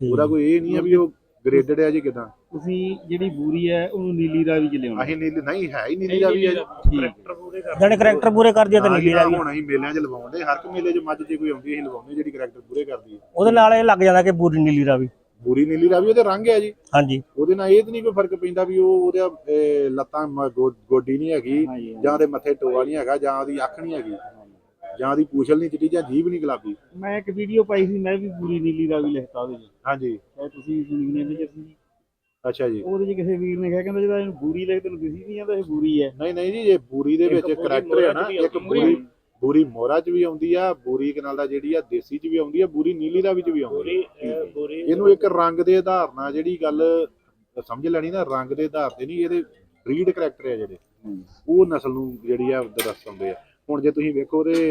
ਉਹਦਾ ਕੋਈ ਇਹ ਨਹੀਂ ਆ ਵੀ ਉਹ ਗ੍ਰੇਡਡ ਆ ਜੀ ਕਿਦਾਂ। ਤੁਸੀਂ ਜਿਹੜੀ ਬੂਰੀ ਹੈ ਉਹਨੂੰ ਨੀਲੀ ਰਾਵੀ ਚ ਲਿਆਉਣਾ। ਅਸੀਂ ਨੀਲੀ ਨਹੀਂ ਹੈ ਹੀ ਨੀਲੀ ਰਾਵੀ ਜੀ ਠੀਕ। ਪੂਰੇ ਕਰ ਜਿਹੜੇ ਕਰੈਕਟਰ ਪੂਰੇ ਕਰਦੀ ਆ ਤੇ ਹਾਂ ਨੀਲੀ ਜੀ, ਰਾਵੀ। ਹੁਣ ਅਸੀਂ ਮੇਲਿਆਂ 'ਚ ਲਵਾਉਂਦੇ ਹਰ ਇੱਕ ਮੇਲੇ 'ਚ ਮੱਝ ਜੇ ਕੋਈ ਆਉਂਦੀ ਅਸੀਂ ਲਵਾਉਂਦੇ ਜਿਹੜੀ ਕਰੈਕਟਰ ਪੂਰੇ ਕਰਦੀ ਹੈ। ਉਹਦੇ ਨਾਲ ਇਹ ਲੱਗ ਜਾਂਦਾ ਕਿ ਬੂਰੀ ਨੀਲੀ ਰਾਵੀ। ਬੂਰੀ ਨੀਲੀ ਰਾਵੀ ਉਹਦੇ ਰੰਗ ਆ ਜੀ। ਹਾਂਜੀ। ਉਹਦੇ ਨਾਲ ਇਹ ਤਾਂ ਨਹੀਂ ਕੋਈ ਫ਼ਰਕ ਪੈਂਦਾ ਵੀ ਉਹ ਉਹਦਾ ਅਹ, ਲੱਤਾਂ ਮ- ਗੋ- ਗੋਡੀ ਨਹੀਂ ਹੈਗੀ ਹਾਂਜੀ। ਜਾਂ ਉਹਦੇ ਮੱਥੇ ਟੋਆ ਨਹੀਂ ਹੈਗਾ ਜਾਂ ਉਹਦੀ ਅੱਖ ਨਹੀਂ ਹੈਗੀ ਜਾਂ ਉਹਦੀ ਪੂਛਲ ਨਹੀਂ ਚਿੱਟੀ ਜਾਂ ਜੀਭ ਨਹੀਂ ਗੁਲਾਬੀ। ਮੈਂ ਇੱਕ ਵੀਡੀਓ ਪਾਈ ਸੀ ਮੈਂ ਵੀ ਬੂਰੀ ਨੀਲੀ ਰਾਵੀ ਲਿਖਤਾ ਉਹਦੇ ਚ। ਹਾਂਜੀ। ਚਾਹੇ ਤੁਸੀਂ ਸੁਣੀ ਨੇ ਵਿੱਚ ਅਸੀਂ ਅੱਛਾ ਜੀ। ਉਹਦੇ ਚ ਕਿਸੇ ਵੀਰ ਨੇ ਕਿਹਾ ਕਹਿੰਦਾ ਜਿਹੜਾ ਇਹਨੂੰ ਬੂਰੀ ਲਿਖ ਤੈਨੂੰ ਦਿਸੀ ਨਹੀਂ ਜਾਂਦਾ ਇਹ ਬੂਰੀ ਹੈ। ਨਹੀਂ ਨਹੀਂ ਜੀ ਇਹ ਬੂਰੀ ਦੇ ਵਿੱਚ ਬੂਰੀ ਕਰੈਕਟਰ ਹੈ ਨਾ ਇੱਕ ਬੂਰੀ ਬੂਰੀ ਮੋਹਰਾ 'ਚ ਵੀ ਆਉਂਦੀ ਆ ਬੂਰੀ ਕਨਾਲ ਦਾ ਜਿਹੜੀ ਆ ਦੇਸੀ 'ਚ ਵੀ ਆਉਂਦੀ ਆ ਬੂਰੀ ਨੀਲੀ ਦਾ ਵਿੱਚ ਵੀ ਆਉਂਦੀ ਪੂਰੀ ਇਹਨੂੰ ਇੱਕ ਰੰਗ ਦੇ ਆਧਾਰ ਨਾਲ ਜਿਹੜੀ ਗੱਲ ਸਮਝ ਲੈਣੀ ਨਾ ਰੰਗ ਦੇ ਆਧਾਰ ਤੇ ਨਹੀਂ ਇਹਦੇ ਬਰੀਡ ਕਰੈਕਟਰ ਆ ਜਿਹੜੇ। ਉਹ ਨਸਲ ਨੂੰ ਜਿਹੜੀ ਆ ਦਰਸਾਉਂਦੇ ਆ। ਹੁਣ ਜੇ ਤੁਸੀਂ ਵੇਖੋ ਤੇ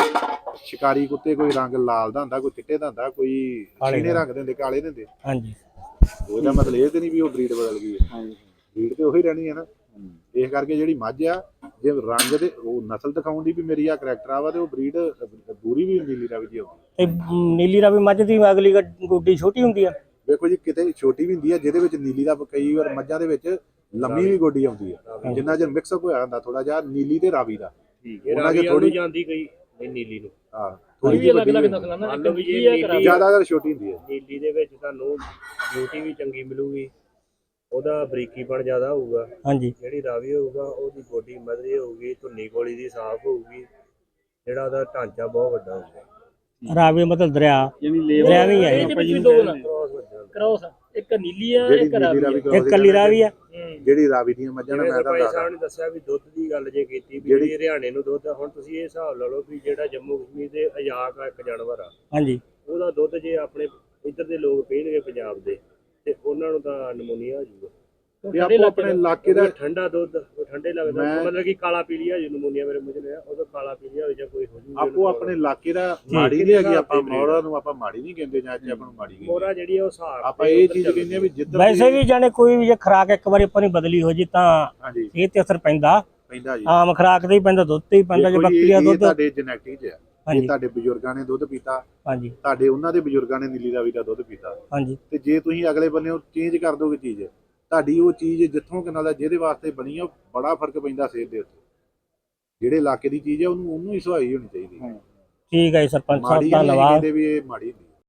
ਸ਼ਿਕਾਰੀ ਕੁੱਤੇ ਕੋਈ ਰੰਗ ਲਾਲ ਦਾ ਹੁੰਦਾ ਕੋਈ ਚਿੱਟੇ ਦਾ ਹੁੰਦਾ ਕੋਈ ਸੀਨੇ। ਰੰਗ ਦੇ ਹੁੰਦੇ ਕਾਲੇ ਦੇ ਹੁੰਦੇ। ਹਾਂਜੀ। ਉਹਦਾ ਮਤਲਬ ਇਹ ਤੇ ਨਹੀਂ ਵੀ ਉਹ ਬਰੀਡ ਬਦਲ ਗਈ ਹੈ। ਹਾਂਜੀ। ਬਰੀਡ ਤੇ ਉਹੀ ਰਹਿਣੀ ਹੈ ਨਾ। ਇਸ ਕਰਕੇ ਜਿਹੜੀ ਮੱਝ ਆ ਜੇ ਰੰਗ ਦੇ ਉਹ ਨਸਲ ਦਿਖਾਉਣ ਦੀ ਵੀ ਮੇਰੀ ਆ ਕਰੈਕਟਰ ਆ ਵਾ ਤੇ ਉਹ ਬਰੀਡ ਬੂਰੀ ਵੀ ਨੀਲੀ ਰਾਵੀ ਦੀ ਆਉਂਦੀ। ਤੇ ਨੀਲੀ ਰਾਵੀ ਮੱਝ ਦੀ ਅਗਲੀ ਗੋਡੀ ਛੋਟੀ ਹੁੰਦੀ ਆ। ਵੇਖੋ ਜੀ ਕਿਤੇ ਛੋਟੀ ਵੀ ਹੁੰਦੀ ਆ ਜਿਹਦੇ ਵਿੱਚ ਨੀਲੀ ਦਾ ਕਈ ਵਾਰ ਮੱਝਾਂ ਦੇ ਵਿੱਚ ਲੰਮੀ ਵੀ ਗੋਡੀ ਆਉਂਦੀ ਆ। ਜਿੰਨਾ ਚਿਰ ਮਿਕਸ ਅਪ ਹੋਇਆ ਹੁੰਦਾ ਥੋੜਾ ਜਿਹਾ ਨੀਲੀ ਤੇ ਰਾਵੀ ਦਾ। ਇਹ ਉਹਨਾਂ ਰਾਵੀ ਥੋੜੀ ਜਾਂਦੀ ਗਈ ਨੀਲੀ ਨੂੰ। ਹਾਂ। ਥੋੜੀ ਵੀ ਜਿਹੀ ਅਲੱਗ ਅਲੱਗ ਵੱਡੀ ਨਸਲਾਂ ਨਾਲ ਮੰਨ ਇੱਕ ਵੀ ਹੈ ਰਾਵੀ ਜ਼ਿਆਦਾਤਰ ਛੋਟੀ ਹੁੰਦੀ ਹੈ। ਨੀਲੀ ਦੇ ਵਿੱਚ ਤੁਹਾਨੂੰ ਬਿਊਟੀ ਵੀ ਚੰਗੀ ਮਿਲੂਗੀ ਉਹਦਾ ਬਰੀਕੀਪਣ ਜ਼ਿਆਦਾ ਹੋਊਗਾ। ਹਾਂਜੀ। ਜਿਹੜੀ ਰਾਵੀ ਹੋਊਗਾ ਉਹਦੀ ਬੋਡੀ ਮਧਰੀ ਹੋਊਗੀ ਧੁੰਨੀ ਗੋਲੀ ਦੀ ਸਾਫ਼ ਹੋਊਗੀ ਜਿਹੜਾ ਉਹਦਾ ਢਾਂਚਾ ਬਹੁਤ ਵੱਡਾ ਹੋਊਗਾ। ਰਾਵੀ ਮਤਲਬ ਦਰਿਆ। ਯਾਨੀ ਲੇਵਲ ਦਰਿਆ ਵੀ ਹੈ ਇਹਦੇ ਵਿੱਚ ਵੀ ਦੋ ਨਾ। ਕ੍ਰੋਸ ਕ੍ਰੋਸ ਇੱਕ ਨੀਲੀ ਆ ਜਿਹੜੀ ਇੱਕ ਨੀਲੀ ਰਾਵੀ ਇੱਕ ਕੱਲੀ ਰਾਵੀ ਆ। ਹੂੰ। ਜਿਹੜੀ ਰਾਵੀ ਦੀਆਂ ਮੱਝਾਂ ਨੇ ਜਿਵੇਂ ਮੈਂ ਭਾਈ ਤੁਹਾਨੂੰ ਸਾਹਿਬ ਦੱਸਦਾ ਨੇ ਦੱਸਿਆ ਵੀ ਦੁੱਧ ਦੀ ਗੱਲ ਜੇ ਕੀਤੀ ਵੀ ਜਿਹੜੀ- ਹਰਿਆਣੇ ਨੂੰ ਦੁੱਧ ਆ, ਹੁਣ ਤੁਸੀਂ ਇਹ ਹਿਸਾਬ ਲਾ ਲਓ ਵੀ ਜਿਹੜਾ ਜੰਮੂ ਕਸ਼ਮੀਰ ਦੇ ਅਜਾਕ ਆ ਇੱਕ ਜਾਨਵਰ ਆ। ਹਾਂਜੀ। ਉਹਦਾ ਦੁੱਧ ਜੇ ਆਪਣੇ ਇੱਧਰ ਦੇ ਲੋਕ ਪੀਣਗੇ ਪੰਜਾਬ ਦੇ ਤੇ ਉਹਨਾਂ ਨੂੰ ਤਾਂ ਨਮੂਨੀਆ ਹੋ ਜਾਊਗਾ। ਇਹ ਆਪੋ ਆਪਣੇ ਇਲਾਕੇ ਦਾ ਠੰਡਾ ਦੁੱਧ ਉਹ ਠੰਡੇ ਲੱਗਦਾ। ਮਤਲਬ ਕਿ ਕਾਲਾ ਪੀਲੀਆ ਜੀ ਨਮੂਨੀਆ ਮੇਰੇ ਮੂੰਹ 'ਚ ਲਿਆ ਉਹ ਕਾਲਾ ਪੀਲੀਆ ਹੋ ਜਾਂ ਕੋਈ ਹੋ ਜੂਗਾ ਆਪੋ ਆਪਣੇ ਇਲਾਕੇ ਦਾ ਜੀ। ਮਾੜੀ ਨਹੀਂ ਹੈਗੀ ਆਪਾਂ ਮੋਹਰਾ ਨੂੰ ਆਪਾਂ ਮਾੜੀ ਨਹੀਂ ਕਹਿੰਦੇ ਜਾਂ ਅੱਜ ਆਪਾਂ ਨੂੰ ਮਾੜੀ ਕਹਿੰਦੇ। ਮੋਰਾ ਜਿਹੜੀ ਉਹ ਹਿਸਾਬ ਆਪਾਂ ਇਹ ਚੀਜ਼ ਕਹਿੰਦੇ ਆ ਵੀ ਜਿੱਦਾਂ ਵੈਸੇ ਵੀ ਜਾਣੇ ਕੋਈ ਵੀ ਜੇ ਖਰਾਕ ਇੱਕ ਵਾਰੀ ਆਪਾਂ ਬਦਲੀ ਹੋ ਜੀ ਤਾਂ ਇਹ ਤੇ ਅਸਰ ਪੈਂਦਾ। ਪੈਂਦਾ ਜੀ। ਆਮ ਖਰਾਕ ਤੇ ਹੀ ਪੈਂਦਾ ਦੁੱਧ ਤੇ ਹੀ ਪੈਂਦਾ ਜੇ ਦੇਖੋ ਜੀ, ਇਹ- ਬੱਕਰੀ ਦਾ ਇਹ ਦੁੱਧ ਤੁਹਾਡੇ ਜੈਨੇਟਿਕ 'ਚ ਆ। ਇਹ ਹਾਂਜੀ। ਤੁਹਾਡੇ ਬਜ਼ੁਰਗਾਂ ਨੇ ਦੁੱਧ ਪੀਤਾ। ਹਾਂਜੀ। ਤੁਹਾਡੇ ਉਹਨਾਂ ਦੇ ਬਜ਼ੁਰਗਾਂ ਨੇ ਨੀਲੀ ਰਾਵੀ ਦਾ ਦੁੱਧ ਪੀਤਾ। ਹਾਂਜੀ। ਤੇ ਜੇ ਤੁਸੀਂ ਅਗਲੇ ਬੰਨੇ ਉਹ ਚੇਂਜ ਕਰ ਦੋਗੇ ਚੀਜ਼ ਤੁਹਾਡੀ ਉਹ ਚੀਜ਼ ਜਿੱਥੋਂ ਕਿ ਨਾਲ ਜਿਹਦੇ ਵਾਸਤੇ ਬਣੀ ਆ ਉਹ ਬੜਾ ਫ਼ਰਕ ਪੈਂਦਾ ਸਿਹਤ ਦੇ ਉੱਤੇ। ਜਿਹੜੇ ਇਲਾਕੇ ਦੀ ਚੀਜ਼ ਹੈ ਉਹਨੂੰ ਉਹਨੂੰ ਹੀ ਸੁਹਾਈ ਹੋਣੀ ਚਾਹੀਦੀ। ਠੀਕ ਹੈ ਜੀ ਸਰਪੰਚ ਸਾਹਿਬ ਮਾੜੀ ਨਹੀਂ ਧੰਨਵਾਦ। ਕਹਿੰਦੇ ਵੀ ਇਹ ਮਾੜੀ ਨਹੀਂ